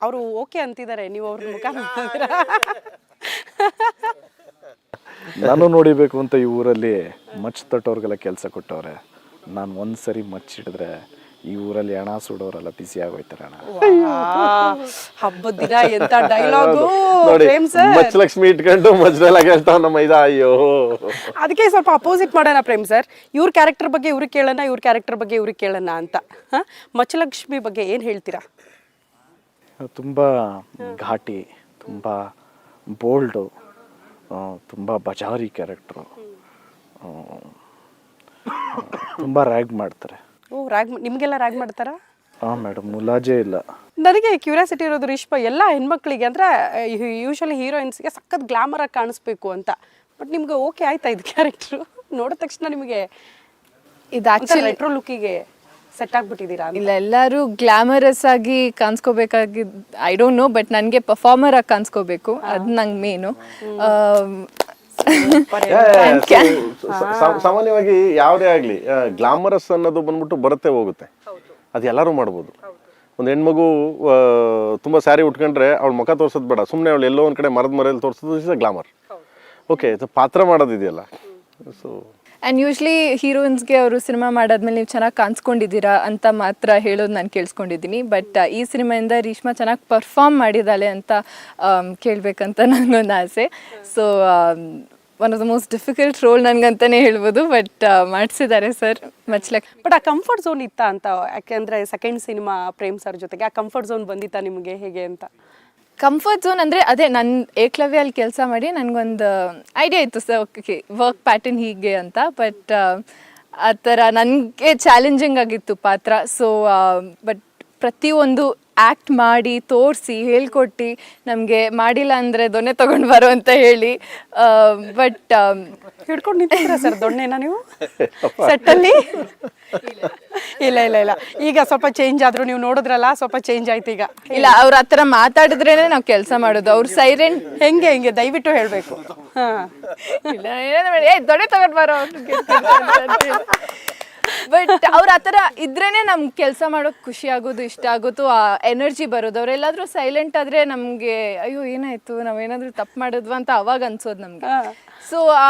ಅವರು ಓಕೆ ಅಂತಿದ್ದಾರೆ ನೀವು ಅವ್ರ ಮುಖ ನಾನು ನೋಡಿಬೇಕು ಅಂತ ಈ ಊರಲ್ಲಿ ಮಚ್ ತಟ್ಟೋರ್ಗೆಲ್ಲ ಕೆಲಸ ಕೊಟ್ಟವ್ರೆ. ನಾನು ಒಂದು ಸರಿ ಮಚ್ ಹಿಡಿದ್ರೆ ಈ ಊರಲ್ಲಿ ಹಣ ಸುಡೋರೆಲ್ಲ ಬಿಸಿ ಆಗೋಯ್ತಾರೆ ಅಣ್ಣ. ಹಬ್ಬದ ದಿನ ಎಂತ ಡೈಲಾಗು ನೋಡಿ ಪ್ರೇಮ್ ಸರ್? ಮಚ್ಚಲಕ್ಷ್ಮಿ ಇಟ್ಕೊಂಡು ಮಜ್ರೆಲ್ಲ ಹೇಳ್ತಾವ ನಮ್ಮ ಇದ ಅಯ್ಯೋ. ಅದಕ್ಕೆ ಸ್ವಲ್ಪ ಅಪೋಸಿಟ್ ಮಾಡೋಣ ಪ್ರೇಮ್ ಸರ್. ಇವ್ರ ಕ್ಯಾರೆಕ್ಟರ್ ಬಗ್ಗೆ ಇವ್ರಿಗೆ ಕೇಳೋಣ ಇವ್ರ ಕ್ಯಾರೆಕ್ಟರ್ ಬಗ್ಗೆ ಇವ್ರಿಗೆ ಕೇಳೋಣ ಅಂತ. ಹಾ? ಮಚ್ಚಲಕ್ಷ್ಮಿ ಬಗ್ಗೆ ಏನು ಹೇಳ್ತೀರಾ? ತುಂಬ ಘಾಟಿ ತುಂಬ ಬೋಲ್ಡು ತುಂಬ ಬಜಾರಿ ಕ್ಯಾರೆಕ್ಟ್ರು. ತುಂಬ ರ್ಯಾಗ್ ಮಾಡ್ತಾರೆ. ಓ ರ್ಯಾಗ್ ನಿಮಗೆಲ್ಲ ರ್ಯಾಗ್ ಮಾಡ್ತಾರಾ? ಹಾಂ ಮೇಡಮ್ ಮುಲಾಜೆ ಇಲ್ಲ. ನನಗೆ ಕ್ಯೂರಿಯಾಸಿಟಿ ಇರೋದು ರಿಷ್ಪ ಎಲ್ಲ ಹೆಣ್ಮಕ್ಳಿಗೆ. ಅಂದರೆ ಯೂಶಲಿ ಹೀರೋಯಿನ್ಸ್ಗೆ ಸಖತ್ ಗ್ಲಾಮರ್ ಆಗಿ ಕಾಣಿಸ್ಬೇಕು ಅಂತ. ಬಟ್ ನಿಮ್ಗೆ ಓಕೆ ಆಯ್ತಾ ಇದು ಕ್ಯಾರೆಕ್ಟ್ರು? ನೋಡಿದ ತಕ್ಷಣ ನಿಮಗೆ ಇದು ಆಕ್ಚುಲಿ ರೆಟ್ರೋ ಲುಕ್ಕಿಗೆ ಸೆಟ್ ಆಗ್ಬಿಟ್ಟಿದ್ದೀರಾ. ಇಲ್ಲ ಎಲ್ಲರೂ ಗ್ಲಾಮರಸ್ ಆಗಿ ಕಾಣಿಸ್ಕೋಬೇಕಾಗಿದ್ ಐ ಡೋಂಟ್ ನೋ ಬಟ್ ನನಗೆ ಪರ್ಫಾರ್ಮರ್ ಆಗಿ ಕಾಣಿಸ್ಕೋಬೇಕು. ಅದು ನಂಗೆ ಮೇನು ಸಾಮಾನ್ಯವಾಗಿ ಯಾವುದೇ ಆಗಲಿ ಗ್ಲಾಮರಸ್ ಅನ್ನೋದು ಬಂದ್ಬಿಟ್ಟು ಬರುತ್ತೆ ಹೋಗುತ್ತೆ. ಅದು ಎಲ್ಲರೂ ಮಾಡ್ಬೋದು. ಒಂದು ಹೆಣ್ಮಗು ತುಂಬ ತುಂಬಾ ಸ್ಯಾರಿ ಉಟ್ಕೊಂಡ್ರೆ ಅವಳ ಮುಖ ತೋರ್ಸೋದು ಬೇಡ. ಸುಮ್ಮನೆ ಅವಳು ಎಲ್ಲೋ ಒಂದು ಕಡೆ ಮರದ ಮರೆಯಲ್ಲಿ ತೋರಿಸೋದು ಇಸ್ ಗ್ಲಾಮರ್ ಓಕೆ ಪಾತ್ರ ಮಾಡೋದಿದೆಯಲ್ಲ? ಸೊ ಆ್ಯಂಡ್ ಯೂಶ್ವಲಿ ಹೀರೋಯಿನ್ಸ್ಗೆ ಅವರು ಸಿನಿಮಾ ಮಾಡಾದ್ಮೇಲೆ ನೀವು ಚೆನ್ನಾಗಿ ಕಾಣಿಸ್ಕೊಂಡಿದ್ದೀರಾ ಅಂತ ಮಾತ್ರ ಹೇಳೋದು ನಾನು ಕೇಳಿಸ್ಕೊಂಡಿದ್ದೀನಿ. ಬಟ್ ಈ ಸಿನಿಮಾಯಿಂದ ರೀಷ್ಮಾ ಚೆನ್ನಾಗಿ ಪರ್ಫಾರ್ಮ್ ಮಾಡಿದ್ದಾಳೆ ಅಂತ ಕೇಳಬೇಕಂತ ನನಗೊಂದು ಆಸೆ. So one of the most difficult role ನನಗಂತಲೇ ಹೇಳ್ಬೋದು. ಬಟ್ ಮಾಡಿಸಿದ್ದಾರೆ ಸರ್. ಮಚ್ ಲೈಕ್ ಬಟ್ ಆ ಕಂಫರ್ಟ್ ಝೋನ್ ಇತ್ತ ಅಂತ, ಯಾಕೆಂದರೆ ಸೆಕೆಂಡ್ ಸಿನಿಮಾ ಪ್ರೇಮ್ ಸರ್ ಜೊತೆಗೆ ಆ ಕಂಫರ್ಟ್ ಝೋನ್ ಬಂದಿತ್ತಾ ನಿಮಗೆ ಹೇಗೆ ಅಂತ? ಕಂಫರ್ಟ್ ಝೋನ್ ಅಂದರೆ ಅದೇ ನನ್ನ ಏಕ್ಲವ್ಯ ಅಲ್ಲಿ ಕೆಲಸ ಮಾಡಿ ನನಗೊಂದು ಐಡಿಯಾ ಇತ್ತು ಸರ್, ಓಕೆ ವರ್ಕ್ ಪ್ಯಾಟರ್ನ್ ಹೀಗೆ ಅಂತ. ಬಟ್ ಆ ಥರ ನನಗೆ ಚಾಲೆಂಜಿಂಗ್ ಆಗಿತ್ತು ಪಾತ್ರ. ಸೊ ಬಟ್ ಪ್ರತಿಯೊಂದು ಆ್ಯಕ್ಟ್ ಮಾಡಿ ತೋರಿಸಿ ಹೇಳ್ಕೊಟ್ಟು ನಮಗೆ ಮಾಡಿಲ್ಲ ಅಂದರೆ ದೊಣ್ಣೆ ತೊಗೊಂಡು ಬರೋ ಅಂತ ಹೇಳಿ. ಬಟ್ ಹಿಡ್ಕೊಂಡು ನಿಂತಿದ್ರ ಸರ್ ದೊಣ್ಣೆನ ನೀವು? ಸೆಟ್ಟಲ್ಲಿ? ಇಲ್ಲ ಇಲ್ಲ ಇಲ್ಲ. ಈಗ ಸ್ವಲ್ಪ ಚೇಂಜ್ ಆದ್ರು ನೀವು ನೋಡಿದ್ರಲ್ಲ ಸ್ವಲ್ಪ ಚೇಂಜ್ ಆಯ್ತು ಈಗ. ಇಲ್ಲ ಅವ್ರ ಹತ್ರ ಥರ ನಾವು ಕೆಲಸ ಮಾಡೋದು. ಅವ್ರ ಸೈರೆನ್ ಹೆಂಗೆ ಹೆಂಗೆ? ದಯವಿಟ್ಟು ಹೇಳಬೇಕು. ಹಾಂ. ಇಲ್ಲ ದೊಣ್ಣೆ ತಗೊಂಡು ಏ ದೊಡ್ಡ ತಗೊಂಡ್ ಬರೋ ಬಟ್ ಅವ್ರ ಆ ಥರ ಇದ್ರೇನೆ ನಮ್ಗೆ ಕೆಲಸ ಮಾಡೋಕೆ ಖುಷಿ ಆಗೋದು ಇಷ್ಟ ಆಗೋದು ಆ ಎನರ್ಜಿ ಬರೋದು. ಅವ್ರೆಲ್ಲಾದ್ರೂ ಸೈಲೆಂಟ್ ಆದ್ರೆ ನಮ್ಗೆ ಅಯ್ಯೋ ಏನಾಯ್ತು? ನಾವೇನಾದ್ರೂ ತಪ್ಪು ಮಾಡಿದ್ವಾ? ಅಂತ ಅವಾಗ ಅನ್ಸೋದು ನಮ್ಗೆ. ಸೊ ಆ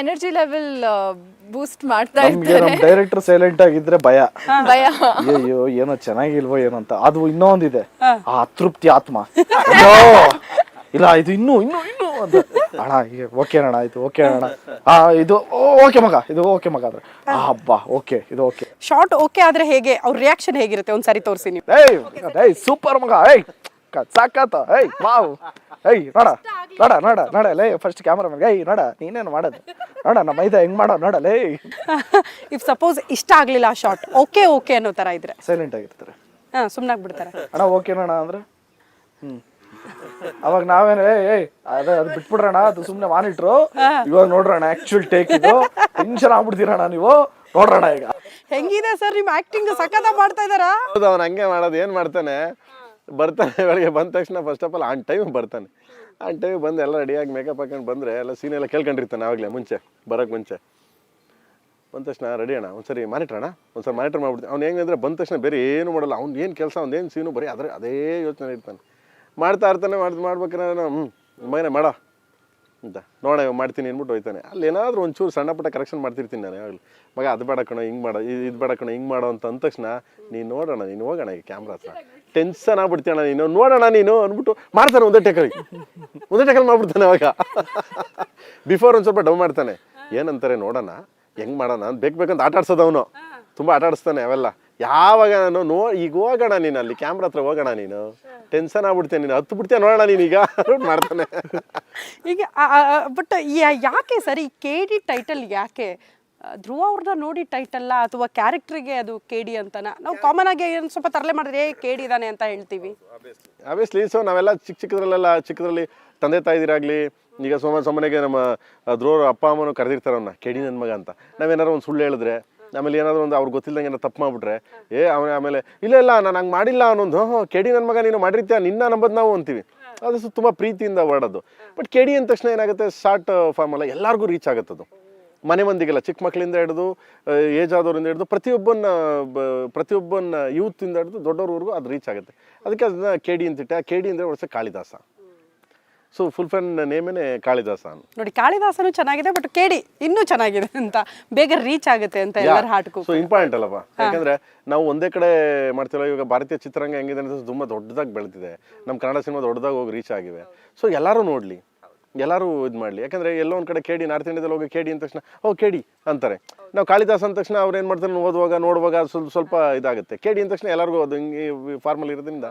ಎನರ್ಜಿ ಲೆವೆಲ್ ಬೂಸ್ಟ್ ಮಾಡ್ತಾ ಇದ್ದಾರೆ ಇರ್ತಾರೆ. ಡೈರೆಕ್ಟರ್ ಸೈಲೆಂಟ್ ಆಗಿದ್ರೆ ಭಯ. ಭಯ. ಅಯ್ಯೋ ಏನೋ ಚೆನ್ನಾಗಿಲ್ವೋ ಏನೋ ಅಂತ. ಅದು ಇನ್ನೊಂದಿದೆ. ಆ ಅತೃಪ್ತಿ ಆತ್ಮ. ಇಲ್ಲ ಇದು ಇನ್ನು ಇನ್ನು ಇನ್ನೂ ಅಂತ ಅಣ್ಣ ಈಗ ಓಕೆ ಅಣ್ಣ ಆಯ್ತು ಓಕೆ ಅಣ್ಣ. ಆ ಇದು ಓಕೆ ಮಗ ಇದು ಓಕೆ ಮಗ ಅಂದ್ರೆ ಆ ಹಬ್ಬ ಓಕೆ ಇದು ಓಕೆ ಶಾರ್ಟ್ ಓಕೆ ಆದ್ರೆ ಹೇಗೆ? ಅವ್ರ ರಿಯಾಕ್ಷನ್ ಹೇಗಿರುತ್ತೆ? ಒಂದ್ಸರಿ ತೋರಿಸಿ ನೀವು. ಏಯ್ ಏಯ್ ಸೂಪರ್ ಮಗ ಏಯ್ ಕ- ಸಾಕಾತ ಏಯ್ ವಾವ್. ಏಯ್ ನೋಡ ನೋಡ ನೋಡ ನೋಡ ಲೇ ಫಸ್ಟ್ ಕ್ಯಾಮ್ರಾ ಮ್ಯಾನ್ ಏಯ್ ನೋಡ ನೀನೇನು ಮಾಡೋದು? ನೋಡ ನಮ್ಮ ಮೈದ ಹೆಂಗ್ ಮಾಡೋ ನೋಡ ಲೇ. ಇಫ್ ಸಪೋಸ್ ಇಷ್ಟ ಆಗ್ಲಿಲ್ಲ ಆ ಶಾರ್ಟ್ ಓಕೆ ಓಕೆ ಅನ್ನೋ ತರ ಇದ್ರೆ. ಸೈಲೆಂಟ್ ಆಗಿರ್ತಾರೆ. ಹಾ ಸುಮ್ನಾಗ್ಬಿಡ್ತಾರೆ ಅಣ್ಣ ಓಕೆನಣ್ಣ ಅಂದ್ರೆ? ಹ್ಮ್. ಅವಾಗ ನಾವೇನೇ ಏಯ್ ಏಯ್ ಅದೇ ಅದು ಬಿಟ್ಬಿಡ್ರಣ ಅದು ಸುಮ್ನೆ ಮಾನಿಟ್ರು ಇವಾಗ ನೋಡ್ರಣ ಆಕ್ಚುಲ್ ಟೇಕ್ ಇದು. ಟೆನ್ಷನ್ ಆಗ್ಬಿಡ್ತೀರಣ ನೀವು. ನೋಡ್ರಣ ಈಗ. ಹೆಂಗಿದೆ ಸರ್ ನಿಮ್ ಆಕ್ಟಿಂಗ್ ಸಖತ ಮಾಡ್ತಾ ಇದಾರಾ ಹೌದು ಅವ್ನ ಹಂಗೆ ಮಾಡೋದು ಏನು ಮಾಡ್ತಾನೆ? ಬರ್ತಾನೆ ಬೆಳಗ್ಗೆ ಬಂದ ತಕ್ಷಣ first of all on time ಬರ್ತಾನೆ. ಆನ್ ಟೈಮ್ ಬಂದು ಎಲ್ಲ ರೆಡಿಯಾಗಿ ಮೇಕಪ್ ಹಾಕೊಂಡು ಬಂದ್ರೆ ಎಲ್ಲ ಸೀನ್ ಎಲ್ಲ ಕೇಳ್ಕೊಂಡಿರ್ತಾನೆ ಆವಾಗಲೇ ಮುಂಚೆ ಬರೋಕ್ಕೆ ಮುಂಚೆ. ಬಂದ ತಕ್ಷಣ ರೆಡಿ ಅಣ್ಣ ಒಂದ್ಸರಿ ಮಾನಿಟ್ರ್ ಅಣ್ಣ ಒಂದ್ಸರಿ ಮಾನಿಟರ್ ಮಾಡ್ಬಿಡ್ತೀನಿ. ಅವ್ನು ಹೆಂಗಂದ್ರೆ ಬಂದ ತಕ್ಷಣ ಬೇರೆ ಏನು ಮಾಡಲ್ಲ ಅವ್ನು ಏನು ಕೆಲಸ ಅವ್ನು ಏನು ಸೀನು ಬರೀ ಅದ್ರ ಅದೇ ಯೋಚನೆ ಇರ್ತಾನೆ. ಮಾಡ್ತಾ ಇರ್ತಾನೆ ಮಾಡ್ದು ಮಾಡ್ಬೇಕಾದ್ರೆ ಹ್ಞೂ ಮಗನೇ ಮಾಡ. ಅಂತ. ನೋಡ ಮಾಡ್ತೀನಿ ಅಂದ್ಬಿಟ್ಟು ಹೋಯ್ತಾನೆ. ಅಲ್ಲಿ ಏನಾದರೂ ಒಂಚೂರು ಸಣ್ಣ ಪುಟ್ಟ ಕರೆಕ್ಷನ್ ಮಾಡ್ತಿರ್ತೀನಿ ನಾನು ಯಾವಾಗಲೂ. ಮಗ ಅದು ಬೇಡ ಕಣೋ ಹಿಂಗೆ ಮಾಡೋ ಇದು ಬೇಡ ಕಣೋ ಹಿಂಗೆ ಮಾಡೋ ಅಂತ ಅಂದ ತಕ್ಷಣ ನೀನು ನೋಡೋಣ ನೀನು ಹೋಗೋಣ ಈ ಕ್ಯಾಮ್ರಾ ಹತ್ರ. ಟೆನ್ಷನ್ ಆಗ್ಬಿಡ್ತೀಯಣ ನೀನು. ನೋಡೋಣ ನೀನು ಅಂದ್ಬಿಟ್ಟು ಮಾಡ್ತಾನೆ ಒಂದೇ ಟೇಕಲ್ಲಿ ಒಂದೇ ಟೆಕಲ್ ಮಾಡ್ಬಿಡ್ತಾನೆ ಅವಾಗ. ಬಿಫೋರ್ ಒಂದು ಸ್ವಲ್ಪ ಡೌನ್ ಮಾಡ್ತಾನೆ. ಏನಂತಾರೆ ನೋಡೋಣ ಹೆಂಗೆ ಮಾಡೋಣ ಅಂತ ಬೇಕು ಬೇಕಂತ ಆಟ ಆಡ್ಸೋದು ಅವನು. ತುಂಬ ಆಟ ಆಡಿಸ್ತಾನೆ ಅವೆಲ್ಲ. ಯಾವಾಗ ನಾನು ನೋ ಈಗ ಹೋಗೋಣ ನೀನು ಅಲ್ಲಿ ಕ್ಯಾಮ್ರಾ ಹತ್ರ ಹೋಗೋಣ ನೀನು? ಟೆನ್ಷನ್ ಆಗ್ಬಿಡ್ತೇನೆ ನೀನು. ಹತ್ತು ಬಿಡ್ತೀಯ ನೋಡೋಣ ನೀನು ಈಗ? ಮಾಡ್ತಾನೆ. ಈಗ ಬಟ್ ಯಾಕೆ ಸರ್ ಈ ಕೆ ಡಿ ಟೈಟಲ್ ಯಾಕೆ? ಧ್ರುವ ಅವ್ರನ್ನ ನೋಡಿ ಟೈಟಲ್ಲ ಅಥವಾ ಕ್ಯಾರೆಕ್ಟ್ರಿಗೆ ಅದು ಕೆ ಡಿ ಅಂತನ? ನಾವು ಕಾಮನ್ ಆಗಿ ಏನು ಸ್ವಲ್ಪ ತರಲೆ ಮಾಡಿದ್ರೆ ಕೆ ಡಿ ಇದಾನೆ ಅಂತ ಹೇಳ್ತೀವಿ. ಆಬ್ವಿಯಸ್ಲಿ ಸೊ ನಾವೆಲ್ಲ ಚಿಕ್ಕ ಚಿಕ್ಕದ್ರಲ್ಲೆಲ್ಲ ಚಿಕ್ಕದ್ರಲ್ಲಿ ತಂದೆ ತಾಯಿದಿರಾಗ್ಲಿ ಈಗ ಸೋಮ ಸೋಮನೆಗೆ ನಮ್ಮ ಧ್ರುವ ಅಪ್ಪ ಅಮ್ಮನೂ ಕರೆದಿರ್ತಾರೆ ಅವನ್ನ ಕೆಡಿ ನನ್ನ ಮಗ ಅಂತ. ನಾವೇನಾದ್ರು ಒಂದು ಸುಳ್ಳು ಹೇಳಿದ್ರೆ ಆಮೇಲೆ ಏನಾದರೂ ಒಂದು ಅವ್ರು ಗೊತ್ತಿಲ್ಲದಂಗೆ ಏನೋ ತಪ್ಪು ಮಾಡಿಬಿಟ್ರೆ, ಏ, ಅವನೇ ಆಮೇಲೆ, ಇಲ್ಲ ಇಲ್ಲ, ನಾನು ಹಂಗೆ ಮಾಡಿಲ್ಲ ಅನ್ನೊಂದು ಹ್ಞೂ ಕೆಡಿ ನನ್ನ ಮಗ ನೀನು ಮಾಡಿರ್ತೀಯ, ನಿನ್ನ ನಂಬೋದು ನಾವು ಅಂತೀವಿ. ಅದು ತುಂಬ ಪ್ರೀತಿಯಿಂದ ಹೊರಡೋದು ಬಟ್ ಕೆಡಿ ಅಂದ ತಕ್ಷಣ ಏನಾಗುತ್ತೆ, ಶಾರ್ಟ್ ಫಾರ್ಮ್ ಅಲ್ಲ, ಎಲ್ಲರಿಗೂ ರೀಚ್ ಆಗುತ್ತೆ ಅದು. ಮನೆ ಮಂದಿಗೆಲ್ಲ ಚಿಕ್ಕ ಮಕ್ಕಳಿಂದ ಹಿಡಿದು ಏಜ್ ಆದವರಿಂದ ಹಿಡಿದು ಪ್ರತಿಯೊಬ್ಬನ ಪ್ರತಿಯೊಬ್ಬನ ಯೂತಿಂದ ಹಿಡಿದು ದೊಡ್ಡವ್ರವರೆಗೂ ಅದು ರೀಚ್ ಆಗುತ್ತೆ. ಅದಕ್ಕೆ ಅದನ್ನ ಕೆ ಡಿ ಅಂತಿಟ್ಟೆ. ಆ ಕೆ ಡಿ ಅಂದರೆ, ವರ್ಷ ಕಾಳಿದಾಸ. ಸೊ ಫುಲ್ ಫ್ರೆಂಡ್ ನೇಮೇನೆ ಕಾಳಿದಾಸ ಅಂತ ನೋಡಿ ಕಾಳಿದಾಸನು ಚೆನ್ನಾಗಿದೆ ಬಟ್ ಕೇಳಿ ಇನ್ನೂ ಚೆನ್ನಾಗಿದೆ ಅಂತ ಬೇಗ ರೀಚ್ ಆಗುತ್ತೆ ಅಂತ ಎಲ್ಲರ ಹಾಟ್ಗೂ ಸೊ ಇಂಪಾರ್ಟೆಂಟ್ ಅಲ್ಲಪ್ಪ. ಯಾಕಂದ್ರೆ ನಾವು ಒಂದೇ ಕಡೆ ಮಾಡ್ತಿಲ್ಲ ಇವಾಗ ಭಾರತೀಯ ಚಿತ್ರರಂಗ ಹೆಂಗಿದೆ ಅಂತ ತುಂಬಾ ದೊಡ್ಡದಾಗಿ ಬೆಳೆದಿದೆ. ನಮ್ಮ ಕನ್ನಡ ಸಿನಿಮಾ ದೊಡ್ಡದಾಗಿ ಹೋಗಿ ರೀಚ್ ಆಗಿವೆ. ಸೊ ಎಲ್ಲರೂ ನೋಡ್ಲಿ. ಎಲ್ಲರೂ ಇದು ಮಾಡ್ಲಿ. ಯಾಕಂದ್ರೆ ಎಲ್ಲೋ ಒಂದ್ ಕಡೆ ಕೇಡಿ ನಾರ್ತ್ ಇಂಡಿಯಾದಲ್ಲಿ ಹೋಗಿ ಕೇಡಿ ಅಂದ ತಕ್ಷಣ ಓ ಕೇಡಿ ಅಂತಾರೆ. ನಾವು ಕಾಳಿದಾಸ ಅಂದ ತಕ್ಷಣ ಅವ್ರು ಏನು ಮಾಡ್ತಾರೆ ಓದುವಾಗ ನೋಡುವಾಗ ಅದು ಸ್ವಲ್ಪ ಸ್ವಲ್ಪ ಇದಾಗುತ್ತೆ ಕೇಡಿ ಅಂದ ತಕ್ಷಣ ಎಲ್ಲರಿಗೂ ಅದು ಹಿಂಗೆ ಫಾರ್ಮಲ್ ಇರೋದ್ರಿಂದ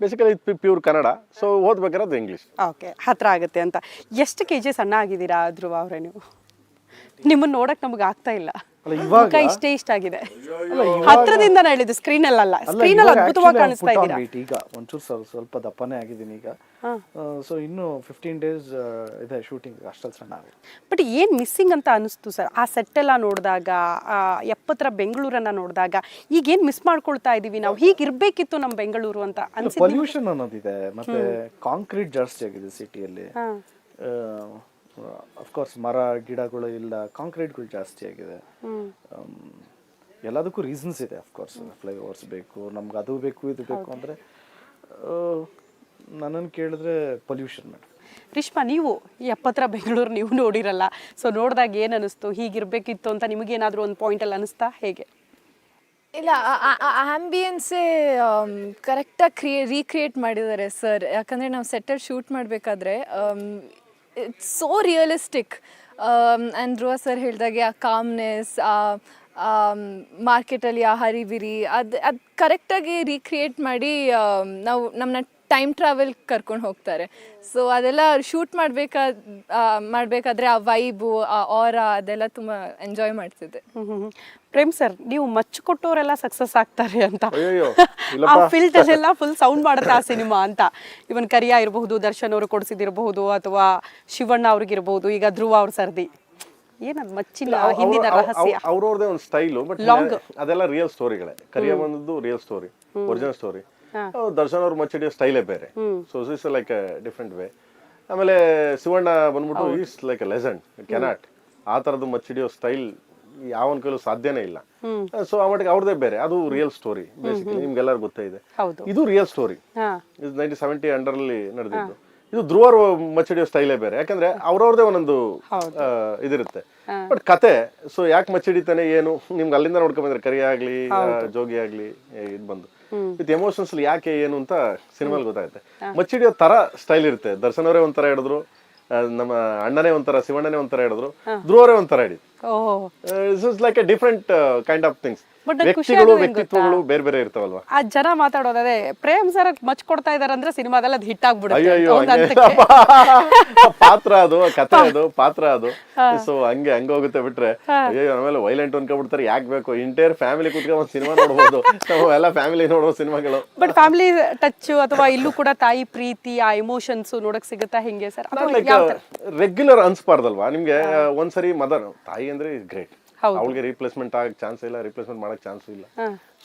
ಬೇಸಿಕಲಿ ಪ್ಯೂರ್ ಕನ್ನಡ ಸೊ ಓದ್ಬೇಕಾದ್ರೆ ಅದು ಇಂಗ್ಲೀಷ್ ಓಕೆ ಹತ್ರ ಆಗುತ್ತೆ ಅಂತ. ಎಷ್ಟು ಕೆ ಜಿ ಸಣ್ಣ ಆಗಿದ್ದೀರಾ ಧ್ರುವ ಅವರೇ ನೀವು? ನಿಮ್ಮನ್ನು ನೋಡಕ್ ನಮ್ಗೆ ಆಗ್ತಾ ಇಲ್ಲ. ಅಲ್ಲ, ಇವಾಗ- ಮುಖ ಇಷ್ಟೇ ಇಷ್ಟ ಆಗಿದೆ. ಹತ್ರದಿಂದ ಹೇಳಿದ್ದು ಸ್ಕ್ರೀನ್ ಅಲ್ಲ ಅಲ್ಲ, ಸ್ಕ್ರೀನ್ ಅಲ್ಲಿ ಇವಾಗ ಅದ್ಭುತವಾಗಿ actually ಕಾಣಿಸ್ತಾ ಇದೆ put on ಇದ್ದೀರಾ? weight ಈಗ. ಒಂಚೂರು ಸ್ವಲ್ಪ ಸ್ವಲ್ಪ ದಪ್ಪನೇ ಆಗಿದ್ದೀನಿ ಈಗ. ಸೊ ಇನ್ನು ಫಿಫ್ಟೀನ್ ಡೇಸ್ ಇದೆ ಶೂಟಿಂಗ್ ಅಷ್ಟಲ್ಲಿ ಸಣ್ಣ ಆಗುತ್ತೆ ಬಟ್ ಏನ್ ಮಿಸ್ಸಿಂಗ್ ಅಂತ ಅನಿಸ್ತು ಸರ್ ಆ ಸೆಟ್ ಎಲ್ಲ ನೋಡಿದಾಗ ಎಪ್ಪತ್ತರ ಬೆಂಗಳೂರನ್ನ ನೋಡಿದಾಗ ಈಗ ಏನ್ ಮಿಸ್ ಮಾಡ್ಕೊಳ್ತಾ ಇದೀವಿ ನಾವು? ಹೀಗಿರ್ಬೇಕಿತ್ತು ನಮ್ಮ ಬೆಂಗಳೂರು ಅಂತ ಅನ್ಸಿದ್ದು ಪೊಲ್ಯೂಷನ್ ಅನ್ನೋದಿದೆ. ಮತ್ತೆ ಕಾಂಕ್ರೀಟ್ ಜಾಸ್ತಿ ಆಗಿದೆ ಸಿಟಿಯಲ್ಲಿ ಅಫ್ಕೋರ್ಸ್ ಮರ ಗಿಡಗಳು ಇಲ್ಲ ಕಾಂಕ್ರೀಟ್ಗಳು ಜಾಸ್ತಿ ಆಗಿದೆ. Um, ಎಲ್ಲದಕ್ಕೂ ರೀಸನ್ಸ್ ಇದೆ ಅಫ್ಕೋರ್ಸ್ ಫ್ಲೈಓವರ್ಸ್ ಬೇಕು ನಮ್ಗೆ ಅದು ಬೇಕು ಇದು ಬೇಕು ಅಂದರೆ ನನ್ನನ್ನು ಕೇಳಿದ್ರೆ ಪೊಲ್ಯೂಷನ್ ಮೇಡಮ್ ರಿಷ್ಮಾ ನೀವು ಈ ಎಪ್ಪತ್ತರ ಬೆಂಗಳೂರು ನೀವು ನೋಡಿರಲ್ಲ ಸೊ ನೋಡಿದಾಗ ಏನು ಅನಿಸ್ತು ಹೀಗಿರಬೇಕಿತ್ತು ಅಂತ ನಿಮಗೇನಾದರೂ ಒಂದು ಪಾಯಿಂಟಲ್ಲಿ ಅನಿಸ್ತಾ ಹೇಗೆ? ಇಲ್ಲ ಆಂಬಿಯನ್ಸೇ ಕರೆಕ್ಟಾಗಿ ಕ್ರಿಯೇ ರೀಕ್ರಿಯೇಟ್ ಮಾಡಿದ್ದಾರೆ ಸರ್ ಯಾಕಂದರೆ ನಾವು ಸೆಟ್ಟಲ್ಲಿ ಶೂಟ್ ಮಾಡಬೇಕಾದ್ರೆ it's so realistic and Dhruva sir ಹೇಳಿದಾಗೆ ಆ ಕಾಮ್ನೆಸ್ ಆ ಮಾರ್ಕೆಟಲ್ಲಿ ಆ ಹರಿಬಿರಿ ಅದು ಅದು ಕರೆಕ್ಟಾಗಿ ರೀಕ್ರಿಯೇಟ್ ಮಾಡಿ ಆಮ್, ನಾವು ನಮ್ಮನ್ನ ಟೈಮ್ ಟ್ರಾವೆಲ್ ಕರ್ಕೊಂಡು ಹೋಗ್ತಾರೆ. ಸೊ ಅದೆಲ್ಲ ಶೂಟ್ ಮಾಡಬೇಕಾ ಮಾಡಬೇಕಾದ್ರೆ ಆ ವೈಬು ಆ ಆರ ಅದೆಲ್ಲ ತುಂಬ ಎಂಜಾಯ್ ಮಾಡ್ತಿದ್ದೆ. ಪ್ರೇಮ್ ಸರ್ ನೀವು ಮಚ್ಚು ಕೊಟ್ಟವರೆಲ್ಲ ಸಕ್ಸಸ್ ಆಗ್ತಾರೆ ಅಂತ. ಅಯ್ಯೋ ಆ ಫಿಲ್ಟರ್ ಎಲ್ಲ ಫುಲ್ ಸೌಂಡ್ ಮಾಡುತ್ತೆ ಆ ಸಿನಿಮಾ ಅಂತ. ಇವನ್ ಕರಿಯ ಇರಬಹುದು ದರ್ಶನ್ ಅವರು ಕೊಡಿಸಿದಿರಬಹುದು ಅಥವಾ ಶಿವಣ್ಣ ಅವ್ರಿಗಿರಬಹುದು ಈಗ ಧ್ರುವ ಅವ್ರ ಸರ್ದಿ. ಏನದು ಮಚ್ಚಿನ ಹಿಂದಿನ ರಹಸ್ಯ? ಅವ್ರವ್ರದೇ ಒಂದು ಸ್ಟೈಲು ಬಟ್ Long. ಅದೆಲ್ಲ ರಿಯಲ್ ಸ್ಟೋರಿಗಳೇ ಕರಿಯ ಬಂದದ್ದು real story original story Darshan ಅವ್ರ ಮಚ್ಚಿಡಿಯೋ ಸ್ಟೈಲೇ ಬೇರೆ. So is like different way ಆಮೇಲೆ ಶಿವಣ್ಣ ಬಂದ್ಬಿಟ್ಟು is like a legend cannot ಆ ಥರದ್ದು ಮಚ್ಚಿಡಿಯೋ ಸ್ಟೈಲ್ ಯಾವನ್ ಕೈಲೂ ಸಾಧ್ಯನೇ ಇಲ್ಲ. ಸೊ ಆ ಮಟ್ಟಿಗೆ ಅವ್ರದೇ ಬೇರೆ. ಅದು ರಿಯಲ್ ಸ್ಟೋರಿ ಬೇಸಿಕಲಿ ನಿಮ್ಗೆಲ್ಲರೂ ಗೊತ್ತೇ ಇದೆ. ಇದು ರಿಯಲ್ ಸ್ಟೋರಿ ಇದು ನೈನ್ಟೀನ್ ಸೆವೆಂಟಿ ಅಂಡರಲ್ಲಿ ನಡೆದಿದ್ದು. ಇದು ಧ್ರುವರ್ ಮಚ್ಚಡಿಯೋ ಸ್ಟೈಲೇ ಬೇರೆ. ಯಾಕಂದ್ರೆ ಅವ್ರವ್ರದೇ ಒಂದೊಂದು ಇದಿರುತ್ತೆ. ಬಟ್ ಕತೆ ಸೊ ಯಾಕೆ ಮಚ್ಚಿಡಿತಾನೆ ಏನು? ನಿಮ್ಗೆ ಅಲ್ಲಿಂದ ನೋಡ್ಕೊಂಡ್ ಬಂದ್ರೆ ಕರಿ ಆಗ್ಲಿ ಜೋಗಿ ಆಗ್ಲಿ ಇದ್ ಬಂದು. ವಿತ್ ಎಮೋಷನ್ಸ್ ಯಾಕೆ ಏನು ಅಂತ ಸಿನಿಮಾಲ್ ಗೊತ್ತಾಗುತ್ತೆ. ಮಚ್ಚಿಡಿಯೋ ತರ ಸ್ಟೈಲ್ ಇರುತ್ತೆ. ದರ್ಶನ್ ಅವರೇ ಒಂಥರ ಹಿಡಿದ್ರು ನಮ್ಮ ಅಣ್ಣನೇ ಒಂಥರ ಶಿವಣ್ಣನೇ ಒಂಥರ ಹಿಡಿದ್ರು ಧ್ರುವರೇ ಒಂಥರ ಹಿಡಿದ್ರು is like a different kind of things ವ್ಯಕ್ತಿಗಳು ವ್ಯಕ್ತಿತ್ವಗಳು ಬೇರೆ ಬೇರೆ ಇರ್ತಾವಲ್ವಾ? ಆ ಜನ ಮಾತಾಡೋದೇ ಪ್ರೇಮ್ ಸರ್ ಮಚ್ ಕೊಡ್ತಾ ಇದಾರೆ ಅಂದ್ರೆ ಸಿನಿಮಾದಲ್ಲಿ ಅದು ಹಿಟ್ ಆಗ್ಬಿಡುತ್ತೆ. ಪಾತ್ರ ಅದು ಕಥೆ ಅದು ಪಾತ್ರ ಅದು. ಸೊ ಹಂಗೆ ಹಂಗೆ ಹೋಗುತ್ತೆ ಬಿಟ್ರೆ. ಅಯ್ಯೋ ಆಮೇಲೆ ವೈಲೆಂಟ್ ಅನ್ಕೊಂಡ್ಬಿಡ್ತಾರೆ ಯಾಕೆ ಬೇಕು? ಇಂಟೈರ್ ಫ್ಯಾಮಿಲಿ ಕುತ್ಕೊಂಡು ಒಂದು ಸಿನಿಮಾ ನೋಡ್ಬೋದು. ನಾವು ಎಲ್ಲ ಫ್ಯಾಮಿಲಿ ನೋಡೋ ಸಿನಿಮಾಗಳು. ಬಟ್ ಫ್ಯಾಮಿಲಿ ಟಚ್ ಅಥವಾ ಇಲ್ಲೂ ಕೂಡ ತಾಯಿ ಪ್ರೀತಿ ಆ ಎಮೋಷನ್ಸ್ ನೋಡಕ್ ಸಿಗುತ್ತಾ ಹಿಂಗೆ ಸರ್ ರೆಗ್ಯುಲರ್ ಅನ್ಸ್ಬಾರ್ದಲ್ವಾ? ನಿಮ್ಗೆ ಒಂದ್ಸರಿ ಮದರ್ ತಾಯಿ ಅಂದ್ರೆ ಇಸ್ ಗ್ರೇಟ್. ಅವಳಿಗೆ ರೀಪ್ಲೇಸ್ಮೆಂಟ್ ಆಗಕ್ಕೆ ಚಾನ್ಸ್ ಇಲ್ಲ ರೀಪ್ಲೇಸ್ಮೆಂಟ್ ಮಾಡಕ್ ಚಾನ್ಸ್ ಇಲ್ಲ.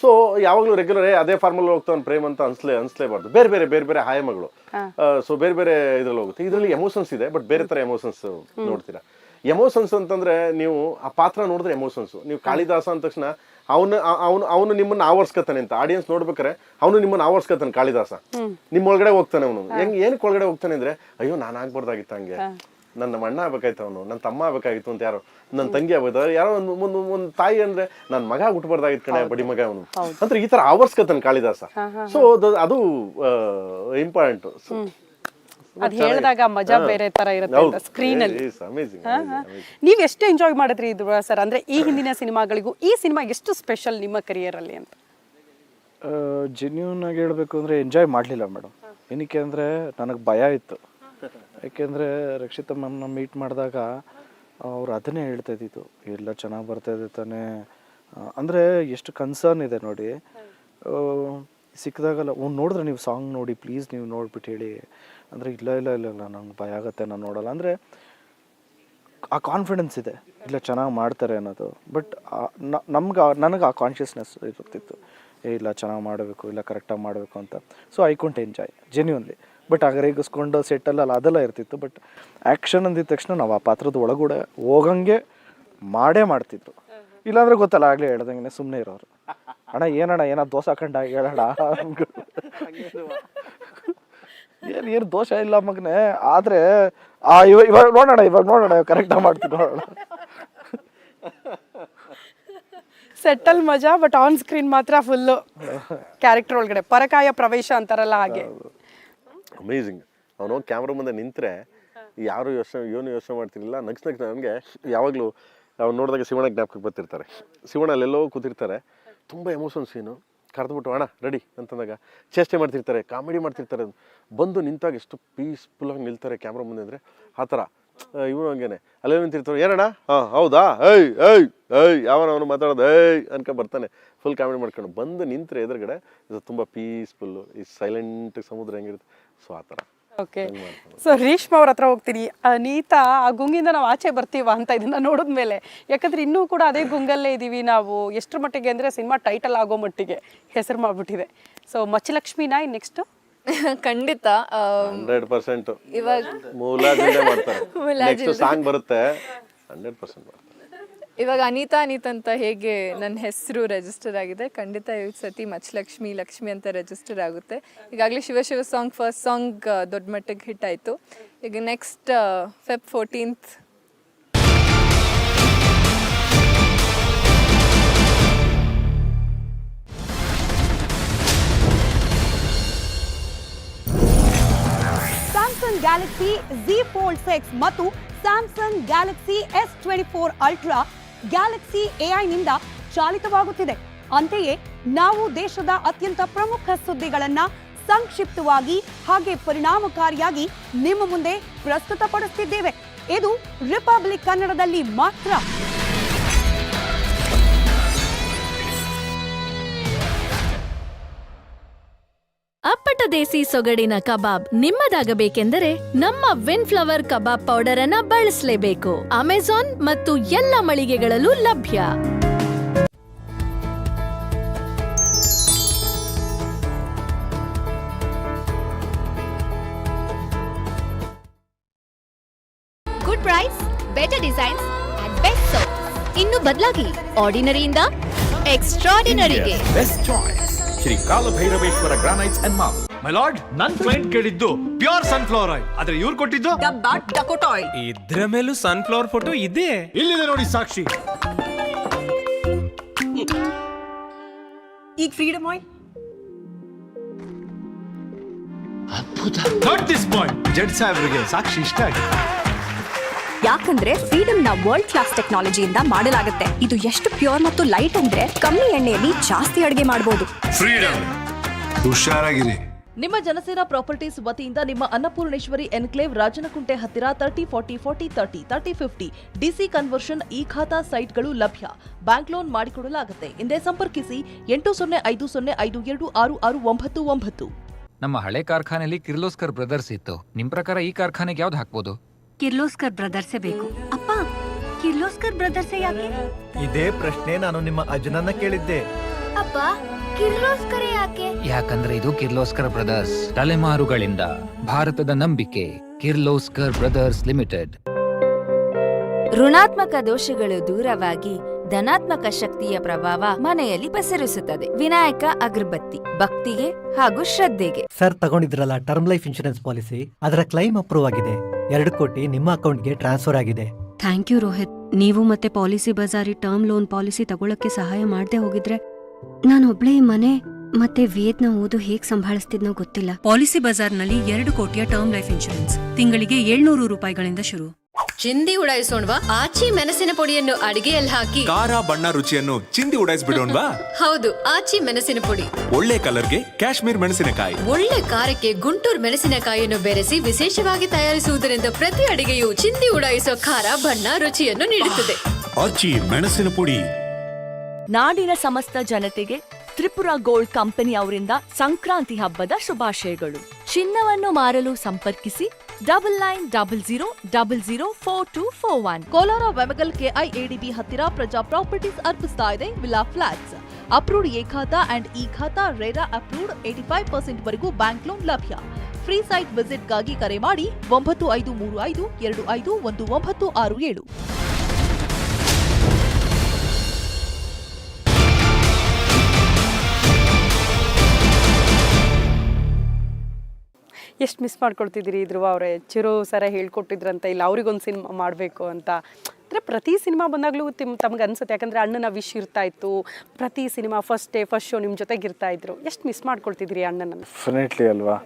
ಸೊ ಯಾವಾಗಲೂ ರೆಗ್ಯುಲರ್ ಅದೇ ಫಾರ್ಮಲ್ ಹೋಗ್ತಾನೆ ಪ್ರೇಮ್ ಅಂತ ಅನ್ಸ್ಲೇ ಅನ್ಸ್ಲೇಬಾರ್ದು. ಬೇರೆ ಬೇರೆ ಬೇರೆ ಬೇರೆ ಹಾಯಮಗಳು ಸೊ ಬೇರೆ ಬೇರೆ ಇದ್ರಲ್ಲಿ ಹೋಗುತ್ತೆ. ಇದರಲ್ಲಿ ಎಮೋಷನ್ಸ್ ಇದೆ ಬಟ್ ಬೇರೆ ತರ ಎಮೋಷನ್ಸ್ ನೋಡ್ತೀರಾ. ಎಮೋಷನ್ಸ್ ಅಂತಂದ್ರೆ ನೀವು ಆ ಪಾತ್ರ ನೋಡಿದ್ರೆ ಎಮೋಷನ್ಸ್ ನೀವು ಕಾಳಿದಾಸ ಅಂದ ತಕ್ಷಣ ಅವನು ಅವನು ಅವನು ನಿಮ್ಮನ್ನ ಆವರ್ಸ್ಕತಾನೆ ಅಂತ. ಆಡಿಯನ್ಸ್ ನೋಡ್ಬೇಕಾರೆ ಅವನು ನಿಮ್ಮನ್ನ ಆವರ್ಸ್ಕತಾನೆ ಕಾಳಿದಾಸ. ನಿಮ್ಮ ಒಳಗಡೆ ಹೋಗ್ತಾನೆ ಅವನು. ಹೆಂಗ್ ಏನಕ್ಕೆ ಒಳಗಡೆ ಹೋಗ್ತಾನೆ ಅಂದ್ರೆ ಅಯ್ಯೋ ನಾನು ಆಗ್ಬಾರ್ದಾಗಿತ್ತು ಹಂಗೆ. ನನ್ನ ಅಣ್ಣ ಆಗ್ಬೇಕಾಯ್ತು ಅವನು ನನ್ನ ತಮ್ಮ ಆಗ್ಬೇಕಾಗಿತ್ತು ಅಂತ ಯಾರೋ ನನ್ನ ತಂಗಿ ಆಗ್ಬೇಕಾಯ್ತು ಯಾರೋ ಒಂದು ಒಂದು ಒಂದು ತಾಯಿ ಅಂದ್ರೆ ನನ್ನ ಮಗ ಹುಟ್ಟಬಾರ್ದಾಗಿತ್ತು ಕಣೆ ಬಡಿ ಮಗ ಅವನು. ಅಂದ್ರೆ ಈ ತರ ಆವರ್ಸ್ಕತಾನೆ ಕಾಳಿದಾಸ. ಸೊ ಅದು ಇಂಪಾರ್ಟೆಂಟ್ ಅದ್ ಹೇಳಿದಾಗ ಮಜಾ ಬೇರೆ ತರ ಇರುತ್ತೆ ಸ್ಕ್ರೀನ್ ಅಲ್ಲಿ. ನೀವ್ ಎಷ್ಟು ಎಂಜಾಯ್ ಮಾಡಿದ್ರಿ ಇದು ಸರ್? ಅಂದ್ರೆ ಈ ಹಿಂದಿನ ಸಿನಿಮಾಗಳಿಗೂ ಈ ಸಿನಿಮಾ ಎಷ್ಟು ಸ್ಪೆಷಲ್ ನಿಮ್ಮ ಕರಿಯರ್ ಅಲ್ಲಿ ಅಂತ? ಜೆನ್ಯೂನ್ ಆಗಿ ಹೇಳ್ಬೇಕು ಅಂದ್ರೆ ಎಂಜಾಯ್ ಮಾಡ್ಲಿಲ್ಲ ಮೇಡಮ್ ಏನಕ್ಕೆ ಅಂದ್ರೆ ನನಗೆ ಭಯ ಇತ್ತು. ಯಾಕೆಂದರೆ ರಕ್ಷಿತಾ ಮ್ಯಾಮ್ನ ಮೀಟ್ ಮಾಡಿದಾಗ ಅವ್ರು ಅದನ್ನೇ ಹೇಳ್ತಾ ಇದ್ದಿದ್ದು ಎಲ್ಲ ಚೆನ್ನಾಗಿ ಬರ್ತಾ ಇದೆ ತಾನೇ. ಅಂದರೆ ಎಷ್ಟು ಕನ್ಸರ್ನ್ ಇದೆ ನೋಡಿ. ಸಿಕ್ಕಿದಾಗಲ್ಲ ಒಂದು ನೋಡಿದ್ರೆ ನೀವು ಸಾಂಗ್ ನೋಡಿ ಪ್ಲೀಸ್ ನೀವು ನೋಡ್ಬಿಟ್ಟು ಹೇಳಿ. ಅಂದರೆ, ಇಲ್ಲ ಇಲ್ಲ ಇಲ್ಲ ಇಲ್ಲ, ನಂಗೆ ಭಯ ಆಗುತ್ತೆ, ನಾನು ನೋಡಲ್ಲ. ಅಂದರೆ, ಆ ಕಾನ್ಫಿಡೆನ್ಸ್ ಇದೆ. ಇಲ್ಲ, ಚೆನ್ನಾಗಿ ಮಾಡ್ತಾರೆ ಅನ್ನೋದು. ಬಟ್ ನಮ್ಗೆ, ನನಗೆ ಆ ಕಾನ್ಷಿಯಸ್ನೆಸ್ ಇರುತ್ತಿತ್ತು ಏ, ಇಲ್ಲ, ಚೆನ್ನಾಗಿ ಮಾಡಬೇಕು, ಇಲ್ಲ ಕರೆಕ್ಟಾಗಿ ಮಾಡಬೇಕು ಅಂತ. So I can't enjoy genuinely but ಅಗರೇಗಿಸ್ಕೊಂಡು ಸೆಟ್ಟಲ್ಲ ಅದೆಲ್ಲ ಇರ್ತಿತ್ತು. ಬಟ್ ಆ್ಯಕ್ಷನ್ ಅಂದಿದ ತಕ್ಷಣ ನಾವು ಆ ಪಾತ್ರದ ಒಳಗಡೆ ಹೋಗಂಗೆ ಮಾಡೇ ಮಾಡ್ತಿದ್ರು. ಇಲ್ಲಾಂದ್ರೆ ಗೊತ್ತಲ್ಲ ಆಗ್ಲೇ ಹೇಳ್ದಂಗೆ ಸುಮ್ಮನೆ ಇರೋರು. ಅಣ್ಣ ಏನಣ್ಣ ಏನೋ ದೋಸೆ ಹಾಕೊಂಡ ಹೇಳೋಣ ಏನು ಏನು ದೋಷ ಇಲ್ಲ ಮಗನೇ. ಆದ್ರೆ ಆ ಇವಾಗ ಇವಾಗ ನೋಡೋಣ ಇವಾಗ ನೋಡೋಣ ಕರೆಕ್ಟಾಗಿ ಮಾಡ್ತೀವಿ ನೋಡೋಣ. ಸೆಟ್ಟಲ್ ಮಜಾ ಬಟ್ ಆನ್ ಸ್ಕ್ರೀನ್ ಮಾತ್ರ ಫುಲ್ಲು ಕ್ಯಾರೆಕ್ಟರ್ ಒಳಗಡೆ ಪರಕಾಯ ಪ್ರವೇಶ ಅಂತಾರಲ್ಲ ಹಾಗೆ. ಅಮೇಝಿಂಗ್ ಅವನು ಕ್ಯಾಮ್ರಾ ಮುಂದೆ ನಿಂತರೆ, ಯಾರು ಯೋಚನೆ, ಏನು ಯೋಚನೆ ಮಾಡ್ತಿರ್ಲಿಲ್ಲ. ನಗ್ಸ್ ನಗ್ಸ್ ನನಗೆ ಯಾವಾಗಲೂ ಅವ್ನು ನೋಡಿದಾಗ ಶಿವಣ್ಣ ಜ್ಞಾಪಕಕ್ಕೆ ಬರ್ತಿರ್ತಾರೆ. ಶಿವಣ್ಣ ಅಲ್ಲೆಲ್ಲೋ ಕೂತಿರ್ತಾರೆ. ತುಂಬ ಎಮೋಷನ್ ಸೀನು ಕರೆದ್ಬಿಟ್ಟು, ಅಣ್ಣ ರೆಡಿ ಅಂತಂದಾಗ. ಚೇಷ್ಟೆ ಮಾಡ್ತಿರ್ತಾರೆ ಕಾಮಿಡಿ ಮಾಡ್ತಿರ್ತಾರೆ. ಬಂದು ನಿಂತಾಗ ಎಷ್ಟು ಪೀಸ್ಫುಲ್ಲಾಗಿ ನಿಲ್ತಾರೆ ಕ್ಯಾಮ್ರಾ ಮುಂದೆ ಅಂದರೆ. ಆ ಥರ. ಇವನು ಹಂಗೇನೆ. ಅಲ್ಲೇ ನಿಂತಿರ್ತಾರೆ ಏನಣ್ಣ ಹಾಂ, ಹೌದಾ? ಏಯ್ ಏಯ್ ಏಯ್, ಯಾವನ ಅವನು ಮಾತಾಡೋದು? ಏಯ್, ಅನ್ಕೊ ಬರ್ತಾನೆ. ಫುಲ್ ಕಾಮಿಡಿ ಮಾಡ್ಕೊಂಡು ಬಂದು ನಿಂತರೆ ಎದುರುಗಡೆ, ಇದು ತುಂಬ ಪೀಸ್ಫುಲ್ಲು ಈ ಸೈಲೆಂಟ್ ಸಮುದ್ರ ಹೆಂಗಿರುತ್ತೆ. ಸೊ ಆ ಥರ. ಓಕೆ ಸೊ ರೇಷ್ಮಾ ಅವ್ರ ಹತ್ರ ಹೋಗ್ತೀನಿ. ಅನೀತಾ ಆ ಗುಂಗಿಂದ ನಾವು ಆಚೆ ಬರ್ತೀವ ಅಂತ ಇದನ್ನ ನೋಡಿದ್ಮೇಲೆ ಯಾಕಂದ್ರೆ ಇನ್ನೂ ಕೂಡ ಅದೇ ಗುಂಗಲ್ಲೇ ಇದ್ದೀವಿ ನಾವು. ಎಷ್ಟರ ಮಟ್ಟಿಗೆ ಅಂದರೆ ಸಿನಿಮಾ ಟೈಟಲ್ ಆಗೋ ಮಟ್ಟಿಗೆ ಹೆಸರು ಮಾಡ್ಬಿಟ್ಟಿದೆ. ಸೊ ಮಚ್ಚಲಕ್ಷ್ಮಿನ ನೆಕ್ಸ್ಟ್ ಖಂಡಿತ. Hundred percent. ಇವಾಗ ಮೂಲಾಜಿಂದ ಮಾಡ್ತಾರೆ. ನೆಕ್ಸ್ಟ್ ಸಾಂಗ್ ಬರುತ್ತೆ. ಹಂಡ್ರೆಡ್ ಪರ್ಸೆಂಟ್ ಇವಾಗ ಅನಿತಾ ಅನಿತ್ ಅಂತ ಹೇಗೆ ನನ್ನ ಹೆಸರು ರಿಜಿಸ್ಟರ್ ಆಗಿದೆ, ಖಂಡಿತ ಈ ಸತಿ ಮಚ್ಚಲಕ್ಷ್ಮಿ, ಲಕ್ಷ್ಮಿ ಅಂತ ರಿಜಿಸ್ಟರ್ ಆಗುತ್ತೆ. ಈಗಾಗಲೇ Shiva Shiva song first song ದೊಡ್ಡ ಮಟ್ಟಿಗೆ ಹಿಟ್ ಆಯಿತು. ಈಗ next Feb fourteenth Samsung Galaxy Z Fold six ಮತ್ತು Samsung Galaxy S twenty four Ultra Galaxy ಎಐನಿಂದ ಚಾಲಿತವಾಗುತ್ತಿದೆ. ಅಂತೆಯೇ ನಾವು ದೇಶದ ಅತ್ಯಂತ ಪ್ರಮುಖ ಸುದ್ದಿಗಳನ್ನ ಸಂಕ್ಷಿಪ್ತವಾಗಿ ಹಾಗೆ ಪರಿಣಾಮಕಾರಿಯಾಗಿ ನಿಮ್ಮ ಮುಂದೆ ಪ್ರಸ್ತುತಪಡಿಸುತ್ತಿದ್ದೇವೆ ಇದು ರಿಪಬ್ಲಿಕ್ ಕನ್ನಡದಲ್ಲಿ ಮಾತ್ರ. ಅಪ್ಪಟ ದೇಸಿ ಸೊಗಡಿನ ಕಬಾಬ್ ನಿಮ್ಮದಾಗಬೇಕೆಂದರೆ ನಮ್ಮ ವಿನ್ ಫ್ಲವರ್ ಕಬಾಬ್ ಪೌಡರ್ ಅನ್ನ ಬಳಸಲೇಬೇಕು. ಅಮೆಜಾನ್ ಮತ್ತು ಎಲ್ಲ ಮಳಿಗೆಗಳಲ್ಲೂ ಲಭ್ಯ. Good price better designs and best ಇನ್ನು ಬದಲಾಗಿ ಆರ್ಡಿನರಿಯಿಂದ ಎಕ್ಸ್ಟ್ರಾಡಿನರಿಗೆ best choice Shri Kalabhairaveshwara granites and marble my lord ನನ್ ಕ್ಲೈಂಟ್ ಕೇಳಿದ್ದು ಪ್ಯೂರ್ ಸನ್ಫ್ಲವರ್ ಆಯಿಲ್ ಆದ್ರೆ ಇವ್ರು ಕೊಟ್ಟಿದ್ದು ಇದ್ರ ಮೇಲೂ ಸನ್ಫ್ಲವರ್ ಫೋಟೋ ಇದೆ. ಇಲ್ಲಿದೆ ನೋಡಿ ಸಾಕ್ಷಿ. ಈಗ freedom oil third this point judge ಸಾಹೇಬ್ರಿಗೆ ಸಾಕ್ಷಿ ಇಷ್ಟ ಆಗಿದೆ. ಯಾಕಂದ್ರೆ ಫ್ರೀಡಮ್ನ ವರ್ಲ್ಡ್ ಕ್ಲಾಸ್ ಟೆಕ್ನಾಲಜಿಯಿಂದ ಮಾಡಲಾಗುತ್ತೆ. ಇದು ಎಷ್ಟು ಪ್ಯೂರ್ ಮತ್ತು ಲೈಟ್ ಅಂದ್ರೆ ಕಮ್ಮಿ ಎಣ್ಣೆಯಲ್ಲಿ ಜಾಸ್ತಿ ಅಡುಗೆ ಮಾಡಬಹುದು ಫ್ರೀಡಮ್ ಹುಷಾರಾಗಿರಿ. ನಿಮ್ಮ ಜನಸೇನಾ ಪ್ರಾಪರ್ಟೀಸ್ ವತಿಯಿಂದ ನಿಮ್ಮ ಅನ್ನಪೂರ್ಣೇಶ್ವರಿ ಎನ್ಕ್ಲೇವ್ ರಾಜನಕುಂಟೆ ಹತ್ತಿರ thirty forty forty thirty thirty fifty DC conversion E khata ಸೈಟ್ಗಳು ಲಭ್ಯ. ಬ್ಯಾಂಕ್ ಲೋನ್ ಮಾಡಿಕೊಡಲಾಗುತ್ತೆ. ಹಿಂದೆ ಸಂಪರ್ಕಿಸಿ ಎಂಟು ಸೊನ್ನೆ ಐದು ಸೊನ್ನೆ ಐದು ಎರಡು ಆರು ಆರು ಒಂಬತ್ತು ಒಂಬತ್ತು. ನಮ್ಮ ಹಳೆ ಕಾರ್ಖಾನೆಯಲ್ಲಿ ಕಿರ್ಲೋಸ್ಕರ್ ಬ್ರದರ್ಸ್ ಇತ್ತು. ನಿಮ್ ಪ್ರಕಾರ ಈ ಕಾರ್ಖಾನೆಗೆ ಯಾವ್ದು ಹಾಕ್ಬೋದು? ಕಿರ್ಲೋಸ್ಕರ್ ಬ್ರದರ್ಸೇ ಬೇಕು. ಅಪ್ಪ ಕಿರ್ಲೋಸ್ಕರ್ ಬ್ರದರ್ಸ್ ಯಾಕೆ? ಇದೇ ಪ್ರಶ್ನೆ ನಾನು ನಿಮ್ಮ ಅಜ್ಜನನ್ನ ಕೇಳಿದ್ದೆ. ಅಪ್ಪ ಕಿರ್ಲೋಸ್ಕರ ಯಾಕೆ? ಯಾಕಂದ್ರೆ ಇದು ಕಿರ್ಲೋಸ್ಕರ್ ಬ್ರದರ್ಸ್ ತಲೆಮಾರುಗಳಿಂದ. ಭಾರತದ ನಂಬಿಕೆ ಕಿರ್ಲೋಸ್ಕರ್ ಬ್ರದರ್ಸ್ ಲಿಮಿಟೆಡ್. ಋಣಾತ್ಮಕ ದೋಷಗಳು ದೂರವಾಗಿ ಧನಾತ್ಮಕ ಶಕ್ತಿಯ ಪ್ರಭಾವ ಮನೆಯಲ್ಲಿ ಪಸರಿಸುತ್ತದೆ. ವಿನಾಯಕ ಅಗರ್ಬತ್ತಿ ಭಕ್ತಿಗೆ ಹಾಗೂ ಶ್ರದ್ಧೆಗೆ. ಸರ್ ತಗೊಂಡಿದ್ರಲ್ಲ ಟರ್ಮ್ ಲೈಫ್ ಇನ್ಶೂರೆನ್ಸ್ ಪಾಲಿಸಿ? ಅದರ ಕ್ಲೈಮ್ ಅಪ್ರೂವ್ ಆಗಿದೆ. ಎರಡು ಕೋಟಿ ನಿಮ್ಮ ಅಕೌಂಟ್ಗೆ ಟ್ರಾನ್ಸ್ಫರ್ ಆಗಿದೆ. Thank you Rohit. ನೀವು ಮತ್ತೆ ಪಾಲಿಸಿ ಬಜಾರಿ ಟರ್ಮ್ ಲೋನ್ ಪಾಲಿಸಿ ತಗೊಳ್ಳಕ್ಕೆ ಸಹಾಯ ಮಾಡದೆ ಹೋಗಿದ್ರೆ ನಾನು ಒಬ್ಳೇ ಈ ಮನೆ ಮತ್ತೆ ವೇದ್ನ ಓದು ಹೇಗ್ ಸಂಭಾಳಿಸ್ತಿದ್ನೋ ಗೊತ್ತಿಲ್ಲ. ಪಾಲಿಸಿ ಬಜಾರ್ನಲ್ಲಿ ಎರಡು ಕೋಟಿಯ ಟರ್ಮ್ ಲೈಫ್ ಇನ್ಶೂರೆನ್ಸ್. ತಿಂಗಳಿಗೆ ಏಳ್ನೂರು ರೂಪಾಯಿಗಳಿಂದ ಶುರು. ಚಿಂದಿ ಉಡಾಯಿಸೋಣ್ವಾ? ಆಚಿ ಮೆಣಸಿನ ಪುಡಿಯನ್ನು ಅಡಿಗೆಯಲ್ಲಿ ಹಾಕಿ. ಖಾರ ಬಣ್ಣ ರುಚಿಯನ್ನು ಚಿಂದಿ ಉಡಾಯಿಸ್ಬಿಡೋಣ್ವಾ? ಹೌದು ಆಚಿ ಮೆಣಸಿನ ಪುಡಿ. ಒಳ್ಳೆ ಕಲರ್ಗೆ ಕಾಶ್ಮೀರ್ ಮೆಣಸಿನಕಾಯಿ. ಒಳ್ಳೆ ಖಾರಕ್ಕೆ ಗುಂಟೂರು ಮೆಣಸಿನಕಾಯಿಯನ್ನು ಬೆರೆಸಿ ವಿಶೇಷವಾಗಿ ತಯಾರಿಸುವುದರಿಂದ ಪ್ರತಿ ಅಡಿಗೆಯು ಚಿಂದಿ ಉಡಾಯಿಸೋ ಖಾರ ಬಣ್ಣ ರುಚಿಯನ್ನು ನೀಡುತ್ತದೆ. ಆಚಿ ಮೆಣಸಿನ ಪುಡಿ. ನಾಡಿನ ಸಮಸ್ತ ಜನತೆಗೆ ತ್ರಿಪುರ ಗೋಲ್ಡ್ ಕಂಪನಿ ಅವರಿಂದ ಸಂಕ್ರಾಂತಿ ಹಬ್ಬದ ಶುಭಾಶಯಗಳು. ಚಿನ್ನವನ್ನು ಮಾರಲು ಸಂಪರ್ಕಿಸಿ double nine double zero double zero four two four one. Kolar Vemagal KIADB ಹತ್ತಿರ ಪ್ರಜಾ ಪ್ರಾಪರ್ಟೀಸ್ ಅರ್ಪಿಸ್ತಾ ಇದೆ villa flats. Approved A khata and E khata RERA approved eighty five percent ವರೆಗೂ ಬ್ಯಾಂಕ್ ಲೋನ್ ಲಭ್ಯ. ಫ್ರೀ ಸೈಟ್ ವಿಸಿಟ್ಗಾಗಿ ಕರೆ ಮಾಡಿ ಒಂಬತ್ತು ಐದು ಮೂರು ಐದು ಎರಡು ಐದು ಒಂದು ಒಂಬತ್ತು ಆರು ಏಳು. ಎಷ್ಟು ಮಿಸ್ ಮಾಡ್ಕೊಳ್ತಿದ್ದೀರಿ? ಧ್ರುವ ಅವರೇ, ಚಿರು ಸರ ಹೇಳ್ಕೊಟ್ಟಿದ್ರಂತೆ, ಇಲ್ಲ ಅವ್ರಿಗೊಂದು ಸಿನಿಮಾ ಮಾಡಬೇಕು ಅಂತ. ಅಂದರೆ ಪ್ರತಿ ಸಿನಿಮಾ ಬಂದಾಗಲೂ ತಿಮ್, ತಮ್ಗೆ ಅನ್ಸುತ್ತೆ. ಯಾಕಂದರೆ ಅಣ್ಣನ ವಿಶ್ ಇರ್ತಾ ಇತ್ತು. ಪ್ರತಿ cinema first day first show ನಿಮ್ಮ ಜೊತೆಗೆ ಇರ್ತಾ ಇದ್ರು. ಎಷ್ಟು ಮಿಸ್ ಮಾಡ್ಕೊಳ್ತಿದ್ದೀರಿ ಅಣ್ಣನ ಡೆಫಿನೆಟ್ಲಿ ಅಲ್ವಾ?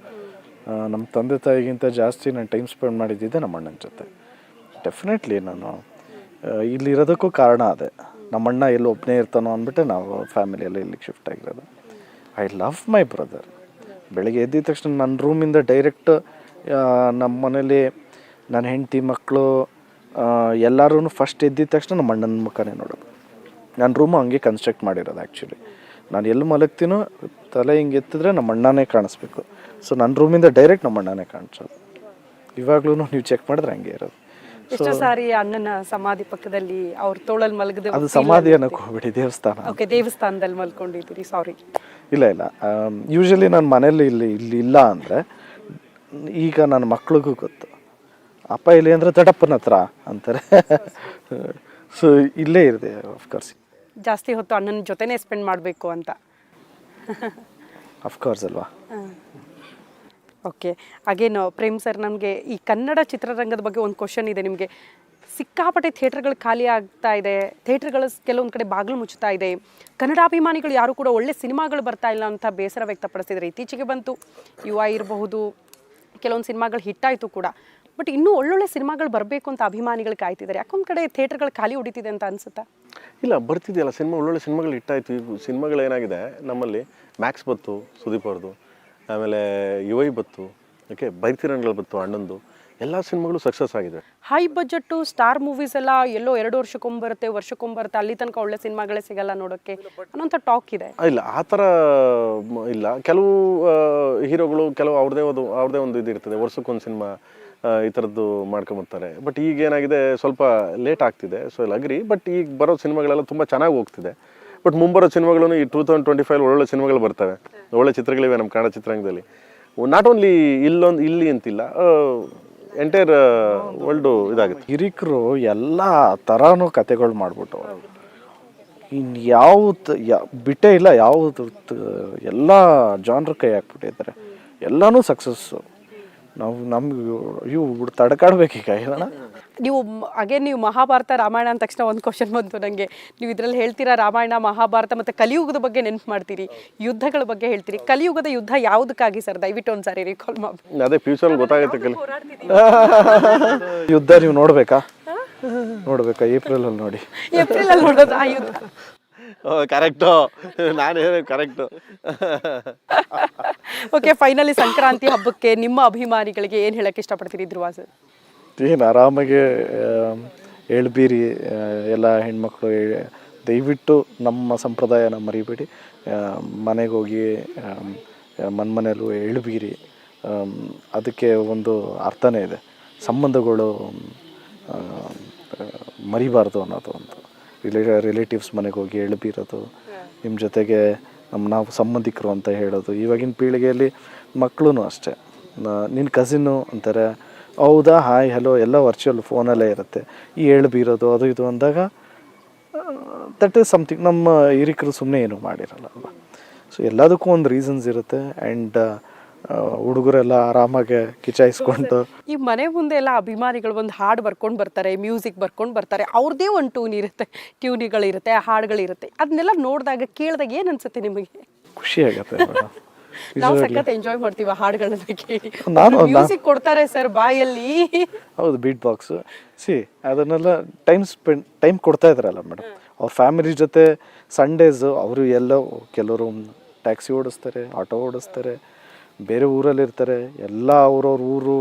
ನಮ್ಮ ತಂದೆ ತಾಯಿಗಿಂತ ಜಾಸ್ತಿ ನಾನು ಟೈಮ್ ಸ್ಪೆಂಡ್ ಮಾಡಿದ್ದಿದ್ದೆ ನಮ್ಮ ಅಣ್ಣನ ಜೊತೆ. ಡೆಫಿನೆಟ್ಲಿ ನಾನು ಇಲ್ಲಿರೋದಕ್ಕೂ ಕಾರಣ ಅದೇ. ನಮ್ಮ ಅಣ್ಣ ಎಲ್ಲಿ ಒಬ್ಬನೇ ಇರ್ತಾನೋ ಅಂದ್ಬಿಟ್ಟು ನಾವು ಫ್ಯಾಮಿಲಿಯಲ್ಲಿ ಇಲ್ಲಿಗೆ ಶಿಫ್ಟ್ ಆಗಿರೋದು. ಐ ಲವ್ ಮೈ ಬ್ರದರ್ ಬೆಳಗ್ಗೆ ಎದ್ದಿದ ತಕ್ಷಣ ನನ್ನ ರೂಮಿಂದ ಡೈರೆಕ್ಟ್ ನಮ್ಮ ಮನೇಲಿ ನನ್ನ ಹೆಂಡತಿ ಮಕ್ಕಳು ಎಲ್ಲರೂ ಫಸ್ಟ್ ಎದ್ದಿದ ತಕ್ಷಣ ನಮ್ಮ ಅಣ್ಣನ ಮುಖನೇ ನೋಡೋದು. ನನ್ನ ರೂಮು ಹಂಗೆ ಕನ್ಸ್ಟ್ರಕ್ಟ್ ಮಾಡಿರೋದು ಆ್ಯಕ್ಚುಲಿ ನಾನು ಎಲ್ಲಿ ಮಲಗ್ತೀನೋ ತಲೆ ಹಿಂಗೆ ಎತ್ತಿದ್ರೆ ನಮ್ಮ ಅಣ್ಣನೇ ಕಾಣಿಸ್ಬೇಕು. ಸೊ ನನ್ನ ರೂಮಿಂದ ಡೈರೆಕ್ಟ್ ನಮ್ಮ ಅಣ್ಣನೇ ಕಾಣಿಸೋದು. ಇವಾಗಲೂ ನೀವು ಚೆಕ್ ಮಾಡಿದ್ರೆ ಹಂಗೆ ಇರೋದು. ಎಷ್ಟೋ ಸಾರಿ ಅಣ್ಣನ ಸಮಾಧಿ ಪಕ್ಕದಲ್ಲಿ ಅವ್ರ ತೋಳಲ್ಲಿ ಮಲಗದೆ ಅದು ಸಮಾಧಿ ಅನ್ನೋಕೆ ಹೋಗ್ಬಿಡಿ ದೇವಸ್ಥಾನ. ಓಕೆ ದೇವಸ್ಥಾನದಲ್ಲಿ ಮಲ್ಕೊಂಡಿದ್ದೀರಿ ಸಾರಿ ಇಲ್ಲ ಇಲ್ಲ. ಯೂಶಲಿ ನಾನು ಮನೇಲಿ ಇಲ್ಲಿ ಇಲ್ಲಿ ಇಲ್ಲ ಅಂದರೆ ಈಗ ನನ್ನ ಮಕ್ಳಿಗೂ ಗೊತ್ತು. ಅಪ್ಪ ಇಲ್ಲಿ ಅಂದರೆ ದಡಪ್ಪನ ಹತ್ರ ಅಂತಾರೆ. ಸೊ ಇಲ್ಲೇ ಇರಿದೆ ಅಫ್ಕೋರ್ಸ್ ಜಾಸ್ತಿ ಹೊತ್ತು ಅಣ್ಣನ ಜೊತೆನೇ ಸ್ಪೆಂಡ್ ಮಾಡಬೇಕು ಅಂತ. ಅಫ್ಕೋರ್ಸ್ ಅಲ್ವಾ? ಓಕೆ. ಅಗೇನು, ಪ್ರೇಮ್ ಸರ್, ನಮಗೆ ಈ ಕನ್ನಡ ಚಿತ್ರರಂಗದ ಬಗ್ಗೆ ಒಂದು ಕ್ವಶನ್ ಇದೆ ನಿಮಗೆ. ಸಿಕ್ಕಾಪಟ್ಟೆ ಥಿಯೇಟರ್ಗಳು ಖಾಲಿ ಆಗ್ತಾ ಇದೆ. ಥಿಯೇಟರ್ಗಳು ಕೆಲವೊಂದು ಕಡೆ ಬಾಗಿಲು ಮುಚ್ಚುತ್ತಾ ಇದೆ. ಕನ್ನಡಾಭಿಮಾನಿಗಳು ಯಾರು ಕೂಡ ಒಳ್ಳೆ ಸಿನಿಮಾಗಳು ಬರ್ತಾ ಇಲ್ಲ ಅಂತ ಬೇಸರ ವ್ಯಕ್ತಪಡಿಸಿದರೆ. ಇತ್ತೀಚೆಗೆ ಬಂತು, ಯುವ ಇರಬಹುದು, ಕೆಲವೊಂದು ಸಿನಿಮಾಗಳು ಹಿಟ್ಟಾಯಿತು ಕೂಡ. ಬಟ್ ಇನ್ನೂ ಒಳ್ಳೊಳ್ಳೆ ಸಿನಿಮಾಗಳು ಬರಬೇಕು ಅಂತ ಅಭಿಮಾನಿಗಳು ಕಾಯ್ತಿದ್ದಾರೆ. ಯಾಕೊಂದು ಕಡೆ ಥಿಯೇಟರ್ಗಳು ಖಾಲಿ ಹೊಡಿತಿದೆ ಅಂತ ಅನ್ಸುತ್ತಾ? ಇಲ್ಲ, ಬರ್ತಿದೆಯಲ್ಲ, ಸಿನಿಮಾ ಒಳ್ಳೊಳ್ಳೆ ಸಿನಿಮಾಗಳು ಹಿಟ್ಟಾಯಿತು. ಸಿನಿಮಾಗಳು ಏನಾಗಿದೆ ನಮ್ಮಲ್ಲಿ? ಮ್ಯಾಕ್ಸ್ ಬತ್ತು ಸುದೀಪ್ ಅವ್ರದ್ದು. ಆಮೇಲೆ ಯುವೈ ಬತ್ತು ಓಕೆ ಬೈತಿರಂಗಳ ಬತ್ತು ಅಣ್ಣಂದು ಎಲ್ಲ ಸಿನಿಮಾಗಳು ಸಕ್ಸಸ್ ಆಗಿದೆ. ಹೈ ಬಜೆಟ್ಟು ಸ್ಟಾರ್ ಮೂವೀಸ್ ಎಲ್ಲ ಎಲ್ಲೋ ಎರಡು ವರ್ಷಕ್ಕೊಂಬರುತ್ತೆ ವರ್ಷಕ್ಕೊಮ್ಮೆ ಬರುತ್ತೆ ಅಲ್ಲಿ ತನಕ ಒಳ್ಳೆ ಸಿನಿಮಾಗಳೇ ಸಿಗಲ್ಲ ನೋಡೋಕ್ಕೆ ಅನ್ನೋಂಥ ಟಾಕ್ ಇದೆ. ಇಲ್ಲ ಆ ಥರ ಇಲ್ಲ. ಕೆಲವು ಹೀರೋಗಳು ಕೆಲವು ಅವ್ರದೇ ಒಂದು ಅವ್ರದೇ ಒಂದು ಇದು ಇರ್ತದೆ ವರ್ಷಕ್ಕೊಂದು ಸಿನಿಮಾ ಈ ಥರದ್ದು ಮಾಡ್ಕೊಂಬರ್ತಾರೆ ಬಟ್ ಈಗ ಏನಾಗಿದೆ ಸ್ವಲ್ಪ ಲೇಟ್ ಆಗ್ತಿದೆ ಸೊ ಇಲ್ಲ ಅಗ್ರಿ ಬಟ್ ಈಗ ಬರೋ ಸಿನಿಮಾಗಳೆಲ್ಲ ತುಂಬ ಚೆನ್ನಾಗಿ ಹೋಗ್ತಿದೆ. ಬಟ್ ಮುಂಬರೋ ಸಿನಿಮಾಗಳು ಈ ಟೂ ತೌಸಂಡ್ ಟ್ವೆಂಟಿ ಫೈವ್ ಒಳ್ಳೊಳ್ಳೆ ಸಿನಿಮಾಗಳು ಬರ್ತವೆ. ಒಳ್ಳೆ ಚಿತ್ರಗಳಿವೆ ನಮ್ಮ ಕನ್ನಡ ಚಿತ್ರರಂಗದಲ್ಲಿ ನಾಟ್ ಓನ್ಲಿ ಇಲ್ಲೊಂದು ಇಲ್ಲಿ ಅಂತಿಲ್ಲ ಎಂಟೈರ್ ವರ್ಲ್ಡು ಇದಾಗುತ್ತೆ. ಹಿರಿಕರು ಎಲ್ಲ ಥರನೂ ಕತೆಗಳು ಮಾಡಿಬಿಟ್ಟು ಇನ್ನು ಯಾವ ಬಿಟ್ಟೇ ಇಲ್ಲ, ಯಾವುದು ಎಲ್ಲ ಜಾನ್ರ ಕೈ ಹಾಕ್ಬಿಟ್ಟಿದ್ದಾರೆ. ಎಲ್ಲನೂ ಸಕ್ಸಸ್ಸು ನಾವು ನಮ್ಗೆ ಇವು ತಡ್ಕಾಡ್ಬೇಕೀಗ ಹೇಳೋಣ? ನೀವು ಅಗೇನ್ ನೀವು ಮಹಾಭಾರತ ರಾಮಾಯಣ ಅಂದ ತಕ್ಷಣ ಒಂದು ಕ್ವಶನ್ ಬಂತು ನನಗೆ ನೀವು ಇದರಲ್ಲಿ ಹೇಳ್ತೀರಾ ರಾಮಾಯಣ ಮಹಾಭಾರತ ಮತ್ತು ಕಲಿಯುಗದ ಬಗ್ಗೆ ನೆನಪು ಮಾಡ್ತೀರಿ? ಯುದ್ಧಗಳ ಬಗ್ಗೆ ಹೇಳ್ತೀರಿ? ಕಲಿಯುಗದ ಯುದ್ಧ ಯಾವುದಕ್ಕಾಗಿ ಸರ್? ದಯವಿಟ್ಟು ಒಂದ್ಸಾರಿ ರಿಕಾಲ್ ಮಾಡಿ. ಅದೇ ಫ್ಯೂಚರ್ ಗೊತ್ತಾಗುತ್ತೆ ಕಲಿ ಯುದ್ಧ ನೀವು ನೋಡ್ಬೇಕಾ? ನೋಡ್ಬೇಕಾ? ಏಪ್ರಿಲಲ್ಲಿ ನೋಡಿ. ಏಪ್ರಿಲಲ್ಲಿ ನೋಡೋದು ಆ ಯುದ್ಧ. ಕರೆಕ್ಟು ನಾನು ಹೇಳಿ ಕರೆಕ್ಟು ಓಕೆ ಫೈನಲಿ ಸಂಕ್ರಾಂತಿ ಹಬ್ಬಕ್ಕೆ ನಿಮ್ಮ ಅಭಿಮಾನಿಗಳಿಗೆ ಏನು ಹೇಳಕ್ಕೆ ಇಷ್ಟಪಡ್ತೀರಿ ಧ್ರುವ ಸರ್ ಏನು ಆರಾಮಾಗಿ ಎಳ್ಬೀರಿ ಎಲ್ಲ ಹೆಣ್ಮಕ್ಳು ದಯವಿಟ್ಟು ನಮ್ಮ ಸಂಪ್ರದಾಯನ ಮರಿಬೇಡಿ. ಮನೆಗೆ ಹೋಗಿ ಮನೆ ಮನೆಯಲ್ಲೂ ಎಳ್ಬೀರಿ ಅದಕ್ಕೆ ಒಂದು ಅರ್ಥನೇ ಇದೆ. ಸಂಬಂಧಗಳು ಮರಿಬಾರ್ದು ಅನ್ನೋದು ಒಂದು. ರಿಲೇ ರಿಲೇಟಿವ್ಸ್ ಮನೆಗೆ ಹೋಗಿ ಎಳ್ಬೀರೋದು ನಿಮ್ಮ ಜೊತೆಗೆ ನಮ್ಮ ನಾವು ಸಂಬಂಧಿಕರು ಅಂತ ಹೇಳೋದು ಇವಾಗಿನ ಪೀಳಿಗೆಯಲ್ಲಿ ಮಕ್ಕಳೂ ಅಷ್ಟೇ. ನಿನ್ನ ಕಸಿನ್ನು ಅಂತಾರೆ ಹೌದಾ ಹಾಯ್ ಹಲೋ ಎಲ್ಲ ವರ್ಚುವಲ್ ಫೋನಲ್ಲೇ ಇರುತ್ತೆ. ಈ ಹೇಳ್ಬಿರೋದು ಅದು ಇದು ಅಂದಾಗ ದಟ್ ಈಸ್ ಸಮಥಿಂಗ್ ನಮ್ಮ ಹಿರಿಕರು ಸುಮ್ಮನೆ ಏನು ಮಾಡಿರಲ್ಲ ಅಲ್ವಾ? ಸೊ ಎಲ್ಲದಕ್ಕೂ ಒಂದು ರೀಸನ್ಸ್ ಇರುತ್ತೆ ಆ್ಯಂಡ್ ಹುಡುಗರೆಲ್ಲ ಆರಾಮಾಗಿ ಕಿಚಾಯಿಸ್ಕೊಂಡು. ಈ ಮನೆ ಮುಂದೆ ಎಲ್ಲ ಅಭಿಮಾನಿಗಳು ಒಂದು ಹಾಡು ಬರ್ಕೊಂಡು ಬರ್ತಾರೆ ಮ್ಯೂಸಿಕ್ ಬರ್ಕೊಂಡು ಬರ್ತಾರೆ ಅವ್ರದ್ದೇ ಒಂದು ಟ್ಯೂನ್ ಇರುತ್ತೆ ಟ್ಯೂನಿಗಳಿರುತ್ತೆ ಹಾಡುಗಳಿರುತ್ತೆ. ಅದನ್ನೆಲ್ಲ ನೋಡಿದಾಗ ಕೇಳಿದಾಗ ಏನು ಅನ್ಸುತ್ತೆ ನಿಮಗೆ? ಖುಷಿ ಆಗುತ್ತೆ ನಾವು ಸಖತ್ ಎಂಜಾಯ್ ಮಾಡ್ತೀವಿ ಆ ಹಾಡುಗಳನ್ನ ಕೇಳಿ. ನಾನು- ಮ್ಯೂಸಿಕ್ ಕೊಡ್ತಾರೆ ಸರ್ ಬಾಯಲ್ಲಿ. ಹೌದು ಬೀಟ್ ಬಾಕ್ಸ್ ಸಿ ಅದನ್ನೆಲ್ಲ ಟೈಮ್ ಸ್ಪೆಂಡ್ ಟೈಮ್ ಕೊಡ್ತಾ ಇದ್ರಲ್ಲ ಮೇಡಮ್ ಅವ್ರ ಫ್ಯಾಮಿಲಿ ಜೊತೆ ಸಂಡೇಸು ಅವರು ಎಲ್ಲ ಕೆಲವರು ಟ್ಯಾಕ್ಸಿ ಓಡಿಸ್ತಾರೆ ಆಟೋ ಓಡಿಸ್ತಾರೆ ಬೇರೆ ಊರಲ್ಲಿ ಇರ್ತಾರೆ ಎಲ್ಲ ಅವ್ರವ್ರ ಊರು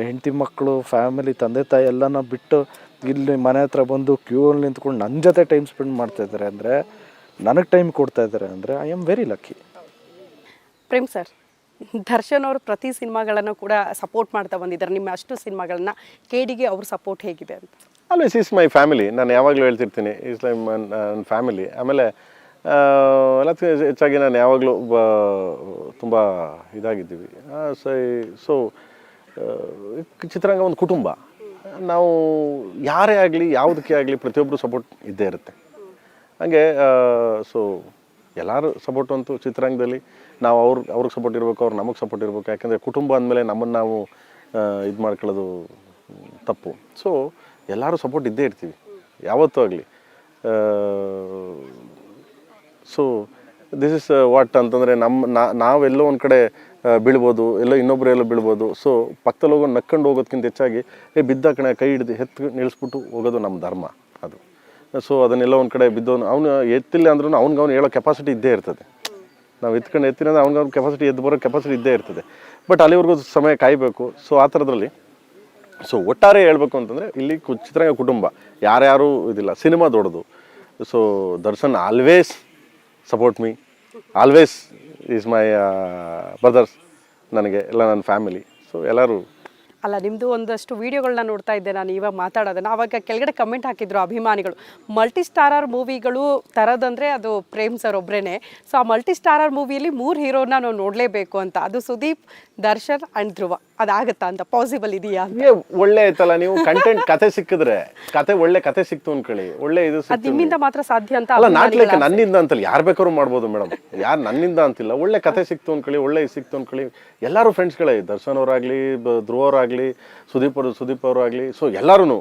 ಹೆಂಡತಿ ಮಕ್ಕಳು ಫ್ಯಾಮಿಲಿ ತಂದೆ ತಾಯಿ ಎಲ್ಲನ ಬಿಟ್ಟು ಇಲ್ಲಿ ಮನೆ ಹತ್ರ ಬಂದು ಕ್ಯೂ ಅಲ್ಲಿ ನಿಂತ್ಕೊಂಡು ನನ್ನ ಜೊತೆ ಟೈಮ್ ಸ್ಪೆಂಡ್ ಮಾಡ್ತಾ ಇದ್ದಾರೆ ಅಂದರೆ ನನಗೆ ಟೈಮ್ ಕೊಡ್ತಾ ಇದ್ದಾರೆ ಅಂದರೆ I am very lucky Prem sir Darshan ಅವರು ಪ್ರತಿ ಸಿನಿಮಾಗಳನ್ನು ಕೂಡ ಸಪೋರ್ಟ್ ಮಾಡ್ತಾ ಬಂದಿದ್ದಾರೆ. ನಿಮ್ಮ ಅಷ್ಟು ಸಿನಿಮಾಗಳನ್ನ ಕೇಡಿಗೆ ಅವ್ರ ಸಪೋರ್ಟ್ ಹೇಗಿದೆ ಅಂತ? ಅಲ್ಲ ಇಸ್ ಮೈ ಫ್ಯಾಮಿಲಿ ನಾನು ಯಾವಾಗಲೂ ಹೇಳ್ತಿರ್ತೀನಿ ಇಸ್ ಲೈಕ್ ನನ್ನ ಫ್ಯಾಮಿಲಿ ಆಮೇಲೆ ಎಲ್ಲದಕ್ಕೂ ಹೆಚ್ಚಾಗಿ ನಾನು ಯಾವಾಗಲೂ ಬ, ತುಂಬ ಇದಾಗಿದ್ದೀವಿ. ಸೊ ಸೊ ಚಿತ್ರರಂಗ ಒಂದು ಕುಟುಂಬ. ನಾವು ಯಾರೇ ಆಗಲಿ, ಯಾವುದಕ್ಕೆ ಆಗಲಿ ಪ್ರತಿಯೊಬ್ಬರು ಸಪೋರ್ಟ್ ಇದ್ದೇ ಇರುತ್ತೆ. ಹಾಗೆ ಸೊ ಎಲ್ಲರೂ ಸಪೋರ್ಟ್ ಅಂತೂ ಚಿತ್ರರಂಗದಲ್ಲಿ ನಾವು ಅವ್ರ, ಅವ್ರಿಗೆ ಸಪೋರ್ಟ್ ಇರಬೇಕು, ಅವ್ರು ನಮಗೆ ಸಪೋರ್ಟ್ ಇರಬೇಕು. ಯಾಕಂದರೆ ಕುಟುಂಬ ಅಂದಮೇಲೆ ನಮ್ಮನ್ನು ನಾವು ಇದು ಮಾಡ್ಕೊಳ್ಳೋದು ತಪ್ಪು. ಸೊ ಎಲ್ಲರೂ ಸಪೋರ್ಟ್ ಇದ್ದೇ ಇರ್ತೀವಿ. ಯಾವತ್ತೂ ಆಗಲಿ. ಸೊ ದಿಸ್ ಇಸ್ ವಾಟ್ ಅಂತಂದರೆ ನಮ್ಮ ನಾವೆಲ್ಲೋ ಒಂದು ಕಡೆ ಬೀಳ್ಬೋದು, ಎಲ್ಲೋ ಇನ್ನೊಬ್ಬರು ಎಲ್ಲೋ ಬೀಳ್ಬೋದು. ಸೊ ಪಕ್ಕದಲ್ಲಿ ಹೋಗೋ ನಕ್ಕೊಂಡು ಹೋಗೋದಕ್ಕಿಂತ ಹೆಚ್ಚಾಗಿ, ಏ, ಬಿದ್ದ ಕಣೆ, ಕೈ ಹಿಡಿದು ಹೆತ್ತು ನಿಲ್ಲಿಸ್ಬಿಟ್ಟು ಹೋಗೋದು ನಮ್ಮ ಧರ್ಮ ಅದು. ಸೊ ಅದನ್ನೆಲ್ಲ ಒಂದು ಕಡೆ ಬಿದ್ದವನು ಅವನು ಎತ್ತಿಲ್ಲ ಅಂದ್ರೂ ಅವ್ನಿಗೆ ಅವ್ನು ಹೇಳೋ ಕೆಪಾಸಿಟಿ ಇದ್ದೇ ಇರ್ತದೆ. ನಾವು ಎತ್ಕೊಂಡು ಎತ್ತಿನ ಅವ್ನಿಗೆ ಅವ್ನ ಕೆಪಾಸಿಟಿ ಎದ್ದು ಬರೋ ಕೆಪಾಸಿಟಿ ಇದ್ದೇ ಇರ್ತದೆ. ಬಟ್ ಅಲ್ಲಿವರೆಗೂ ಸಮಯ ಕಾಯಬೇಕು. ಸೊ ಆ ಥರದ್ರಲ್ಲಿ ಸೊ ಒಟ್ಟಾರೆ ಹೇಳಬೇಕು ಅಂತಂದರೆ, ಇಲ್ಲಿ ಚಿತ್ರರಂಗ ಕುಟುಂಬ, ಯಾರ್ಯಾರು ಇದಿಲ್ಲ, ಸಿನಿಮಾ ದೊಡ್ಡದು. So Darshan always support me always is my brothers ನನಗೆ ಎಲ್ಲ ನನ್ನ ಫ್ಯಾಮಿಲಿ ಸೊ ಎಲ್ಲರೂ ಅಲ್ಲ ನಿಮ್ಮದು ಒಂದಷ್ಟು ವೀಡಿಯೋಗಳನ್ನ ನೋಡ್ತಾ ಇದ್ದೆ ನಾನು ಇವಾಗ ಮಾತಾಡೋದನ್ನ. ಅವಾಗ ಕೆಳಗಡೆ ಕಮೆಂಟ್ ಹಾಕಿದ್ರು ಅಭಿಮಾನಿಗಳು. ಮಲ್ಟಿ ಸ್ಟಾರರ್ ಮೂವಿಗಳು ತರೋದಂದ್ರೆ ಅದು ಪ್ರೇಮ್ ಸರ್ ಒಬ್ಬರೇ ಸೊ ಆ ಮಲ್ಟಿ ಸ್ಟಾರರ್ ಮೂವಿಯಲ್ಲಿ ಮೂರು ಹೀರೋನ ನಾವು ನೋಡಲೇಬೇಕು ಅಂತ. ಅದು ಸುದೀಪ್ ದರ್ಶನ್ ಅಂಡ್ ಧ್ರುವ. ಅದಾಗತ್ತಾ ಅಂತ? ಪಾಸಿಬಲ್ ಇದೆಯಾ ಒಳ್ಳೆ ಆಯ್ತಲ್ಲ ನೀವು ಕಂಟೆಂಟ್ ಕತೆ ಸಿಕ್ಕಿದ್ರೆ ಕತೆ ಒಳ್ಳೆ ಕತೆ ಸಿಕ್ತು ಅನ್ಕೊಳ್ಳಿ. ಒಳ್ಳೆ ಇದು ಅದು ನಿಮ್ಮಿಂದ ಮಾತ್ರ ಸಾಧ್ಯ ಅಂತ ಅಲ್ಲ ನಾಟ್ಲಿಕ್ಕೆ ಲೈಕ್ ನನ್ನಿಂದ ಅಂತಲ್ಲ ಯಾರು ಬೇಕಾದ್ರೂ ಮಾಡ್ಬೋದು ಮೇಡಮ್. ಯಾರು ನನ್ನಿಂದ ಅಂತಿಲ್ಲ. ಒಳ್ಳೆ ಕತೆ ಸಿಕ್ತು ಅನ್ಕೊಳ್ಳಿ ಒಳ್ಳೆ ಇದು ಸಿಕ್ತು ಅನ್ಕೊಳ್ಳಿ. ಎಲ್ಲರೂ ಫ್ರೆಂಡ್ಸ್ಗಳೇ ದರ್ಶನ್ ಅವರಾಗಲಿ ಧ್ರುವ ಅವರಾಗಲಿ ಸುದೀಪ್ ಅವರು ಸುದೀಪ್ ಅವರು ಆಗಲಿ ಸೊ ಎಲ್ಲರೂ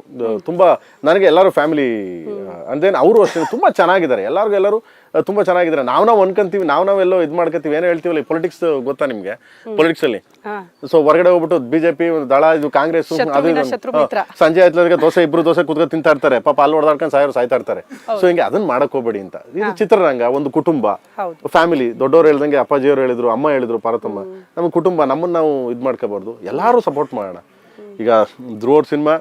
ತುಂಬ ನನಗೆ ಎಲ್ಲರೂ ಫ್ಯಾಮಿಲಿ ಅಂದೇನ್ ಅವರು ಅಷ್ಟೇ ತುಂಬ ಚೆನ್ನಾಗಿದ್ದಾರೆ. ಎಲ್ಲರಿಗೂ ಎಲ್ಲರೂ ತುಂಬ ಚೆನ್ನಾಗಿದ್ದಾರೆ. ನಾವು ನಾವು ಅನ್ಕೊಂತೀವಿ ನಾವು ನಾವೆಲ್ಲೋ ಇದು ಮಾಡ್ಕೊತೀವಿ ಏನೋ ಹೇಳ್ತೀವಲ್ಲ ಪೊಲಿಟಿಕ್ಸ್ ಗೊತ್ತಾ ನಿಮಗೆ? ಪೊಲಿಟಿಕ್ಸ್ ಅಲ್ಲಿ? ಸೊ ಹೊರಗಡೆ ಹೋಗ್ಬಿಟ್ಟು ಬಿಜೆಪಿ ದಳ ಇದು ಕಾಂಗ್ರೆಸ್ ಅದು ಸಂಜೆ ಆಯ್ತಲಾದ್ರೆ ದೋಸೆ ಇಬ್ರು ದೋಸೆ ಕುತ್ಕೊಂಡು ತಿಂತಾ ಇರ್ತಾರೆ. ಪಾಪ ಅಲ್ಲಿ ಹೊಡೆದಾಡ್ಕೊಂಡು ಸಾಯೋರು ಸಾಯ್ತಾ ಇರ್ತಾರೆ. ಸೊ ಹಿಂಗೆ ಅದನ್ನ ಮಾಡಕ್ ಹೋಗ್ಬೇಡಿ ಅಂತ. ಇದು ಚಿತ್ರರಂಗ ಒಂದು ಕುಟುಂಬ. ಫ್ಯಾಮಿಲಿ ದೊಡ್ಡವರು ಹೇಳ್ದಂಗೆ ಅಪ್ಪಾಜಿಯವರು ಹೇಳಿದ್ರು ಅಮ್ಮ ಹೇಳಿದ್ರು ಪಾರ್ವತಮ್ಮ ನಮ್ಮ ಕುಟುಂಬ ನಮ್ಮನ್ನ ನಾವು ಇದು ಮಾಡ್ಕೋಬಾರ್ದು. ಎಲ್ಲರೂ ಸಪೋರ್ಟ್ ಮಾಡೋಣ. ಈಗ ಧ್ರುವರ್ ಸಿನಿಮಾ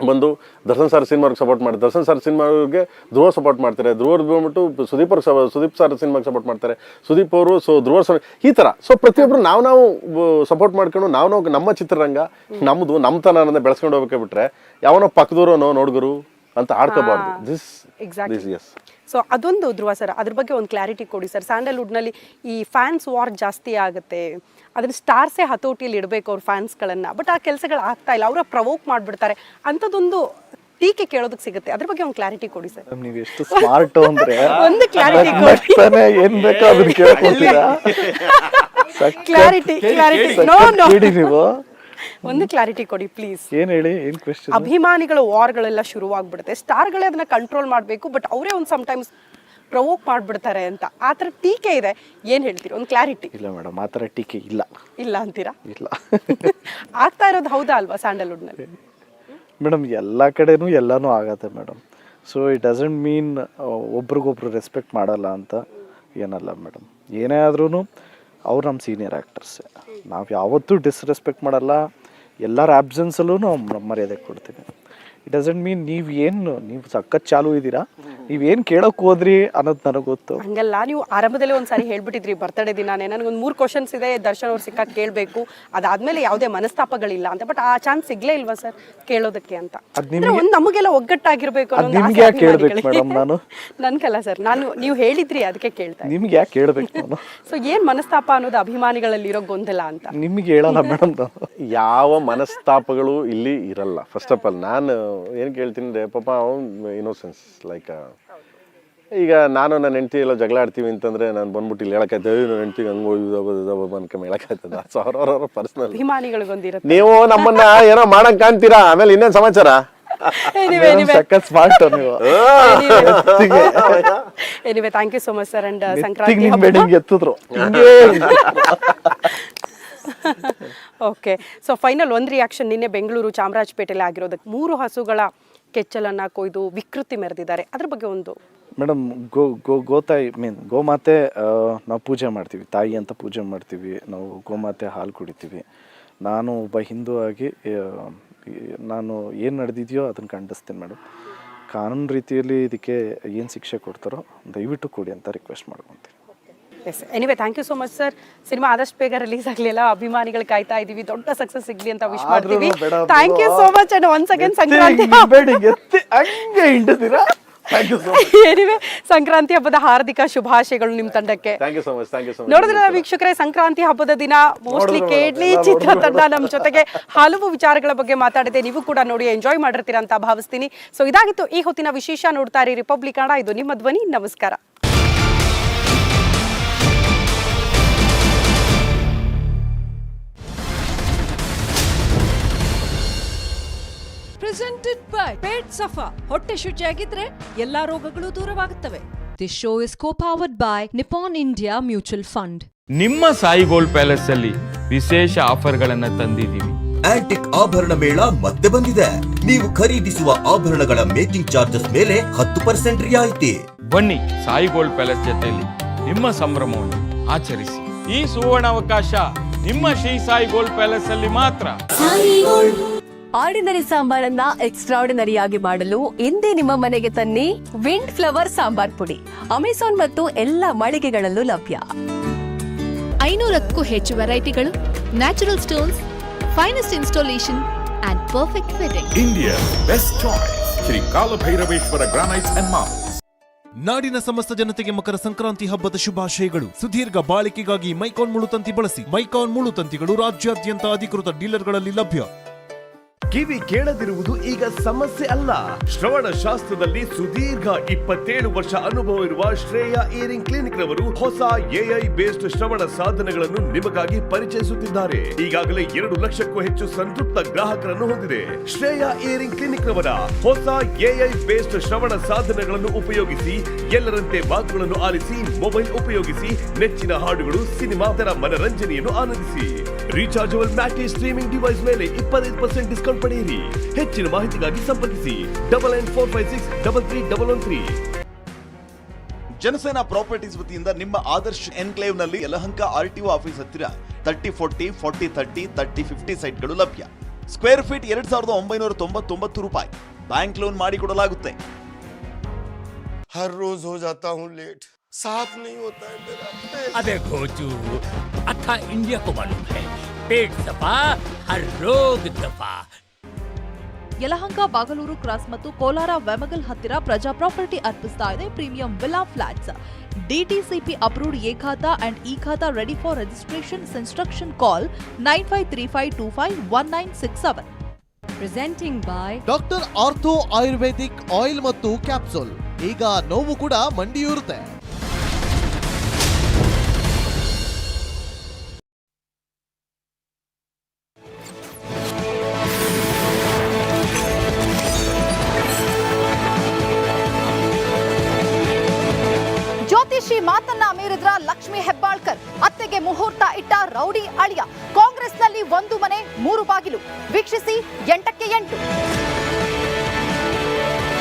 ಬಂದು ದರ್ಶನ್ ಸರ್ ಸಿನಿಮಾಗೆ ಸಪೋರ್ಟ್ ಮಾಡಿ ದರ್ಶನ್ ಸರ್ ಸಿನಿಮಾಗೆ ಧ್ರುವ ಸಪೋರ್ಟ್ ಮಾಡ್ತಾರೆ. ಧ್ರುವರ್ ಬಂದ್ಬಿಟ್ಟು ಸುದೀಪ್ ಅವ್ರಿಗೆ ಸುದೀಪ್ ಸರ್ ಸಿನಿಮಾಗೆ ಸಪೋರ್ಟ್ ಮಾಡ್ತಾರೆ. ಸುದೀಪ್ ಅವರು ಸೊ ಧ್ರುವ ಸರ್ ಈ ಥರ ಸೊ ಪ್ರತಿಯೊಬ್ಬರು ನಾವು ನಾವು ಸಪೋರ್ಟ್ ಮಾಡ್ಕೊಂಡು ನಾವು ನಾವು ನಮ್ಮ ಚಿತ್ರರಂಗ ನಮ್ಮದು ನಮ್ಮತನ ಅನ್ನೋದನ್ನ ಬೆಳೆಸ್ಕೊಂಡು ಹೋಗ್ಬೇಕಾಗಿ ಬಿಟ್ರೆ ಯಾವನೋ ಪಕ್ಕದೂರನೋ ನೋಡ್ಗರು ಅಂತ ಆಡ್ಕೋಬಾರ್ದು. ದಿಸ್. ದಿಸ್ ಎಸ್ ಸೊ ಅದೊಂದು ಧ್ರುವ ಸರ್ ಅದ್ರ ಬಗ್ಗೆ ಒಂದು ಕ್ಲಾರಿಟಿ ಕೊಡಿ ಸರ್ ಸ್ಯಾಂಡಲ್ವುಡ್ನಲ್ಲಿ ಈ ಫ್ಯಾನ್ಸ್ ವಾರ್ ಜಾಸ್ತಿ ಆಗುತ್ತೆ. ಅದನ್ನ ಸ್ಟಾರ್ಸೇ ಹತೋಟಿಯಲ್ಲಿ ಇಡಬೇಕು ಅವ್ರ ಫ್ಯಾನ್ಸ್ಗಳನ್ನು ಬಟ್ ಆ ಕೆಲಸಗಳು ಆಗ್ತಾ ಇಲ್ಲ. ಅವರ ಪ್ರವೋಕ್ ಮಾಡಿಬಿಡ್ತಾರೆ. ಅಂಥದ್ದೊಂದು ಟೀಕೆ ಕೇಳೋದಕ್ಕೆ ಸಿಗುತ್ತೆ. ಅದ್ರ ಬಗ್ಗೆ ಒಂದು ಕ್ಲಾರಿಟಿ ಕೊಡಿ ಸರ್ ನೀವು ಎಷ್ಟು ಸ್ಮಾರ್ಟ್ ಅಂದ್ರೆ ಒಂದು ಕ್ಲಾರಿಟಿ ಕೊಡಿ. ಏನ್ ಬೇಕೋ ಅದನ್ನ ಕೇಳ್ಕೊತೀರಾ ಕ್ಲಾರಿಟಿ ಕ್ಲಾರಿಟಿ ನೋ ನೋ ನೀವು. ಒಂದು ಕ್ಲಾರಿಟಿ ಕೊಡಿ ಪ್ಲೀಸ್ ಏನ್ ಹೇಳಿ ಏನ್ ಕ್ವೆಶ್ಚನ್ ಅಭಿಮಾನಿಗಳ ವಾರ್ಗಳೆಲ್ಲ ಶುರುವಾಗ್ಬಿಡುತ್ತೆ. ಸ್ಟಾರ್ಗಳೇ ಅದನ್ನ ಕಂಟ್ರೋಲ್ ಮಾಡಬೇಕು ಬಟ್ ಅವರೇ ಒಂದು ಸಮಟೈಮ್ಸ್ ಪ್ರವೋಕ್ ಮಾಡ್ಬಿಡ್ತಾರೆ ಅಂತ. ಆ ಥರ ಟೀಕೆ ಇದೆ. ಏನು ಹೇಳ್ತೀರಿ? ಒಂದು ಕ್ಲಾರಿಟಿ ಇಲ್ಲ ಮೇಡಮ್ ಆ ಥರ ಟೀಕೆ ಇಲ್ಲ. ಇಲ್ಲ ಅಂತೀರಾ? ಇಲ್ಲ. ಆಗ್ತಾ ಇರೋದು ಹೌದಾ ಅಲ್ವಾ ಸ್ಯಾಂಡಲ್ವುಡ್ನಲ್ಲಿ? ಮೇಡಮ್ ಎಲ್ಲ ಕಡೆನೂ ಎಲ್ಲಾನು ಆಗತ್ತೆ madam so it doesn't mean ಒಬ್ರಿಗೊಬ್ರು ರೆಸ್ಪೆಕ್ಟ್ ಮಾಡಲ್ಲ ಅಂತ ಏನಲ್ಲ ಮೇಡಮ್ ಏನೇ ಆದ್ರೂ ಅವ್ರು ನಮ್ಮ ಸೀನಿಯರ್ ಆ್ಯಕ್ಟರ್ಸೇ ನಾವು ಯಾವತ್ತೂ ಡಿಸ್ರೆಸ್ಪೆಕ್ಟ್ ಮಾಡಲ್ಲ. ಎಲ್ಲರ ಆ್ಯಬ್ಸೆನ್ಸಲ್ಲೂ ಮರ್ಯಾದೆ ಕೊಡ್ತೀನಿ. ಇಟ್ ಡಸಂಟ್ ಮೀನ್ ನೀವು ಏನು, ನೀವು ಸಖತ್ ಚಾಲು ಇದ್ದೀರಾ. ನೀವೇನು ಕೇಳೋಕೆ ಹೋದ್ರಿ ಅನ್ನೋದು ನನಗೆ ಗೊತ್ತು. ಹಂಗಲ್ಲ ನೀವು ಆರಂಭದಲ್ಲಿ ಒಂದ್ಸಾರಿ ಹೇಳ್ಬಿಟ್ಟಿದ್ರಿ ಬರ್ತಡೇ ದಿನಾನೇ ನನಗೊಂದು ಮೂರು ಕ್ವಶನ್ಸ್ ಇದೆ ದರ್ಶನ್ ಅವ್ರು ಸಿಕ್ಕಾಗ ಕೇಳಬೇಕು. ಅದಾದ್ಮೇಲೆ ಯಾವುದೇ ಮನಸ್ತಾಪಗಳಿಲ್ಲ ಅಂತ ಬಟ್ ಆ ಚಾನ್ಸ್ ಸಿಗ್ಲೇ ಇಲ್ವಾ ಸರ್ ಕೇಳೋದಕ್ಕೆ ಅಂತ? ಅದ್ ನಿಮ್ಗೆ- ಒಂದು ನಮಗೆಲ್ಲ ಒಗ್ಗಟ್ಟಾಗಿರ್ಬೇಕು ಅದ್ ನಿಮ್ಗೆ ಯಾಕ್ ಕೇಳ್ಬೇಕು madam ನಾನು? ನನ್ಗಲ್ಲ ಸರ್ ನಾನು ನೀವು ಹೇಳಿದ್ರಿ ಅದಕ್ಕೆ ಕೇಳ್ತಾ. ನಿಮ್ಗೆ ಯಾಕೆ ಕೇಳಬೇಕು ನಾನು? ಸೊ ಏನ್ ಮನಸ್ತಾಪ ಅನ್ನೋದು ಅಭಿಮಾನಿಗಳಲ್ಲಿ ಇರೋ ಗೊಂದಲ ಅಂತ? ನಿಮ್ಗೆ ಹೇಳಲ್ಲ ಮೇಡಮ್ ನಾನು. ಯಾವ ಮನಸ್ತಾಪಗಳು ಇಲ್ಲಿ ಇರಲ್ಲ. ಫಸ್ಟ್ ಆಫ್ ಆಲ್ ನಾನು ಏನು ಕೇಳ್ತೀನಿ ಅಂದ್ರೆ ಪಾಪ ಅವ್ನು ಇನ್ನೋಸೆನ್ಸ್ ಲೈಕ್ ಈಗ ನಾನು ನನ್ನ ಹೆಂಡತಿ ಎಲ್ಲ ಜಗಳ ಆಡ್ತೀವಿ ಅಂತಂದ್ರೆ ನಾನು ಬಂದ್ಬಿಟ್ಟು ಇಲ್ಲಿ ಹೇಳಕ್ಕೆ ನನ್ನ ಹೆಂಡತಿ ಹಂಗೋ ಹೇಳಕ್ಕಾಯ್ತದ ಸೊ ಅವ್ರವ್ರ ಪರ್ಸನಲ್ ಅಭಿಮಾನಿಗಳಿಗೊಂದಿರುತ್ತೆ. ನೀವು ನಮ್ಮನ್ನ ಏನೋ ಮಾಡಕ್ ಕಾಣ್ತೀರಾ? ಆಮೇಲೆ ಇನ್ನೇನ್ ಸಮಾಚಾರ? ಸ್ಮಾರ್ಟ್ ನೀವು? Anyway thank you so much sir and Sankranti ಹಬ್ಬ. ಬೆಡಿಂಗ್ ಎತ್ತಿದ್ರು. ಓಕೆ ಸೊ ಫೈನಲ್ ಒಂದು ರಿಯಾಕ್ಷನ್ ನಿನ್ನೆ ಬೆಂಗಳೂರು ಚಾಮರಾಜಪೇಟೆಯಲ್ಲಿ ಆಗಿರೋದಕ್ಕೆ ಮೂರು ಹಸುಗಳ ಕೆಚ್ಚಲನ್ನ ಕೊಯ್ದು ವಿಕೃತಿ ಮೆರೆದಿದ್ದಾರೆ. ಅದ್ರ ಬಗ್ಗೆ ಒಂದು ಮೇಡಮ್ ಗೋ ಗೋ ಗೋತಾಯಿ ಮೀನ್ ಗೋಮಾತೆ ನಾವು ಪೂಜೆ ಮಾಡ್ತೀವಿ. ತಾಯಿ ಅಂತ ಪೂಜೆ ಮಾಡ್ತೀವಿ. ನಾವು ಗೋಮಾತೆ ಹಾಲು ಕುಡಿತೀವಿ. ನಾನು ಒಬ್ಬ ಹಿಂದೂ ಆಗಿ ನಾನು ಏನು ನಡೆದಿದೆಯೋ ಅದನ್ನು ಖಂಡಿಸ್ತೀನಿ ಮೇಡಮ್. ಕಾನೂನು ರೀತಿಯಲ್ಲಿ ಇದಕ್ಕೆ ಏನು ಶಿಕ್ಷೆ ಕೊಡ್ತಾರೋ ದಯವಿಟ್ಟು ಕೊಡಿ ಅಂತ ರಿಕ್ವೆಸ್ಟ್ ಮಾಡ್ಕೊತೀನಿ. Yes anyway thank you so much sir cinema ಆದಷ್ಟು ಬೇಗ ರಿಲೀಸ್ ಆಗಲಿಲ್ಲ. ಅಭಿಮಾನಿಗಳು ಕಾಯ್ತಾ ಇದೀವಿ. ದೊಡ್ಡ ಸಕ್ಸಸ್ ಸಿಗ್ಲಿ ಅಂತ ವಿಶ್ ಮಾಡ್ತೀವಿ. Thank you so much and once again Sankranti. Sankranti ಹಬ್ಬದ ಹಾರ್ದಿಕ ಶುಭಾಶಯಗಳು ನಿಮ್ ತಂಡಕ್ಕೆ. ನೋಡಿದ್ರೆ ವೀಕ್ಷಕರೇ ಸಂಕ್ರಾಂತಿ ಹಬ್ಬದ ದಿನ ಮೋಸ್ಟ್ಲಿ ಕೇಡ್ಲಿ ಚಿತ್ರತಂಡ ನಮ್ಮ ಜೊತೆಗೆ ಹಲವು ವಿಚಾರಗಳ ಬಗ್ಗೆ ಮಾತಾಡಿದೆ. ನೀವು ಕೂಡ ನೋಡಿ ಎಂಜಾಯ್ ಮಾಡಿರ್ತೀರಾ ಅಂತ ಭಾವಿಸ್ತೀನಿ. ಸೊ ಇದಾಗಿತ್ತು ಈ ಹೊತ್ತಿನ ವಿಶೇಷ ನೋಡ್ತಾ ಇರಿ ರಿಪಬ್ಲಿಕ್ ಕನ್ನಡ. ಇದು ನಿಮ್ಮ ಧ್ವನಿ. ನಮಸ್ಕಾರ. ಪ್ರೆಸೆಂಟೆಡ್ ಬೈ ಪೇಟ್ ಸಫಾ ಹೊಟ್ಟೆ ಶುಚಿಯಾಗಿದ್ರೆ ಎಲ್ಲಾ ರೋಗಗಳು ದೂರವಾಗುತ್ತವೆ. This show is co powered by Nippon India mutual fund ನಿಮ್ಮ ಸಾಯಿ ಗೋಲ್ಡ್ ಪ್ಯಾಲೇಸ್ ಅಲ್ಲಿ ವಿಶೇಷ ಆಫರ್ಗಳನ್ನ ತಂದಿದ್ದೀವಿ ಆಂಟಿಕ್ ಆಭರಣ ಮೇಳ ಮತ್ತೆ ಬಂದಿದೆ. ನೀವು ಖರೀದಿಸುವ ಆಭರಣಗಳ ಮೇಕಿಂಗ್ ಚಾರ್ಜಸ್ ಮೇಲೆ ಹತ್ತು ಪರ್ಸೆಂಟ್ ರಿಯಾಯಿತಿ. ಬನ್ನಿ ಸಾಯಿ ಗೋಲ್ಡ್ ಪ್ಯಾಲೇಸ್ ಜೊತೆಯಲ್ಲಿ ನಿಮ್ಮ ಸಂಭ್ರಮವನ್ನು ಆಚರಿಸಿ. ಈ ಸುವರ್ಣ ಅವಕಾಶ ನಿಮ್ಮ ಶ್ರೀ ಸಾಯಿ ಗೋಲ್ಡ್ ಪ್ಯಾಲೇಸ್ ಅಲ್ಲಿ ಮಾತ್ರ. ಆರ್ಡಿನರಿ ಸಾಂಬಾರನ್ನ ಎಕ್ಸ್ಟ್ರಾರ್ಡಿನರಿ ಆಗಿ ಮಾಡಲು ಇಂದೇ ನಿಮ್ಮ ಮನೆಗೆ ತನ್ನಿ ವಿಂಡ್ ಫ್ಲವರ್ ಸಾಂಬಾರ್ ಪುಡಿ ಅಮೆಜಾನ್ ಮತ್ತು ಎಲ್ಲ ಮಳಿಗೆಗಳಲ್ಲೂ ಲಭ್ಯ. ಐನೂರಕ್ಕೂ ಹೆಚ್ಚು ವೆರೈಟಿಗಳು natural stones finest installation and perfect fitting India best choice Shri Kalabhairaveshwara granites and marbles ನಾಡಿನ ಸಮಸ್ತ ಜನತೆಗೆ ಮಕರ ಸಂಕ್ರಾಂತಿ ಹಬ್ಬದ ಶುಭಾಶಯಗಳು. ಸುದೀರ್ಘ ಬಾಳಿಕೆಗಾಗಿ ಮೈಕಾನ್ ಮುಳುತಂತಿ ಬಳಸಿ ಮೈಕಾನ್ ಮುಳುತಂತಿಗಳು ರಾಜ್ಯಾದ್ಯಂತ ಅಧಿಕೃತ ಡೀಲರ್ಗಳಲ್ಲಿ ಲಭ್ಯ. ಕಿವಿ ಕೇಳದಿರುವುದು ಈಗ ಸಮಸ್ಯೆ ಅಲ್ಲ. ಶ್ರವಣ ಶಾಸ್ತ್ರದಲ್ಲಿ ಸುದೀರ್ಘ ಇಪ್ಪತ್ತೇಳು ವರ್ಷ ಅನುಭವ ಇರುವ ಶ್ರೇಯಾ ಇಯರಿಂಗ್ ಕ್ಲಿನಿಕ್ ರವರು ಹೊಸ ಎಐ ಬೇಸ್ಡ್ ಶ್ರವಣ ಸಾಧನಗಳನ್ನು ನಿಮಗಾಗಿ ಪರಿಚಯಿಸುತ್ತಿದ್ದಾರೆ. ಈಗಾಗಲೇ ಎರಡು ಲಕ್ಷಕ್ಕೂ ಹೆಚ್ಚು ಸಂತೃಪ್ತ ಗ್ರಾಹಕರನ್ನು ಹೊಂದಿದೆ. ಶ್ರೇಯಾ ಇಯರಿಂಗ್ ಕ್ಲಿನಿಕ್ ರವರ ಹೊಸ ಎಐ ಬೇಸ್ಡ್ ಶ್ರವಣ ಸಾಧನಗಳನ್ನು ಉಪಯೋಗಿಸಿ ಎಲ್ಲರಂತೆ ಮಾತುಗಳನ್ನು ಆಲಿಸಿ, ಮೊಬೈಲ್ ಉಪಯೋಗಿಸಿ, ನೆಚ್ಚಿನ ಹಾಡುಗಳು, ಸಿನಿಮಾ ಮನರಂಜನೆಯನ್ನು ಆನಂದಿಸಿ. ರೀಚಾರ್ಜಬಲ್ ಮ್ಯಾಟಿ ಸ್ಟ್ರೀಮಿಂಗ್ ಡಿವೈಸ್ ಮೇಲೆ ಇಪ್ಪತ್ತೈದು ಪರ್ಸೆಂಟ್ ಡಿಸ್ಕೌಂಟ್ ಪಡೆಯಿರಿ. ಹೆಚ್ಚಿನ ಮಾಹಿತಿಗಾಗಿ ಸಂಪರ್ಕಿಸಿ. Double nine four five six double three double one three Janasena properties ವತಿಯಿಂದ ನಿಮ್ಮ ಆದರ್ಶ್ ಎನ್ಕ್ಲೇವ್ನಲ್ಲಿ ಯಲಹಂಕ ಆರ್ ಟಿ ಆಫೀಸ್ ಹತ್ತಿರ thirty forty forty thirty thirty fifty ಸೈಟ್ಗಳು ಲಭ್ಯ. ಸ್ಕ್ವೇರ್ ಫೀಟ್ ಎರಡ್ ಸಾವಿರದ ಒಂಬೈನೂರ ತೊಂಬತ್ತೊಂಬತ್ತು ರೂಪಾಯಿ. ಬ್ಯಾಂಕ್ ಲೋನ್ ಮಾಡಿಕೊಡಲಾಗುತ್ತೆ. ಹರ್ ರೋಜ್ ಹೋ ಜಾತಾ ಹೂಂ ಲೇಟ್. ಸಾಥ್ नहीं होता है मेरा अरे घोचू अथा इंडिया को मालूम है पेट दफा हर रोग दफा ಯಲಹಂಕ ಬಾಗಲೂರು ಕ್ರಾಸ್ ಮತ್ತು ಕೋಲಾರ ವೆಮಗಲ್ ಹತ್ತಿರ ಪ್ರಜಾ ಪ್ರಾಪರ್ಟಿ ಅರ್ಪಿಸ್ತಾ ಇದೆ premium villa flats DTCP approved A khata and E khata ready for registration instruction call nine five three five two five one nine six seven presenting by doctor ortho ayurvedic oil ಮತ್ತು capsule ಈಗ ನೋವು ಕೂಡ ಮಂಡಿಯೂರುತ್ತೆ rowdy ಅಳಿಯ ಕಾಂಗ್ರೆಸ್ನಲ್ಲಿ ಒಂದು ಮನೆ ಮೂರು ಬಾಗಿಲು. ವೀಕ್ಷಿಸಿ ಎಂಟಕ್ಕೆ ಎಂಟು.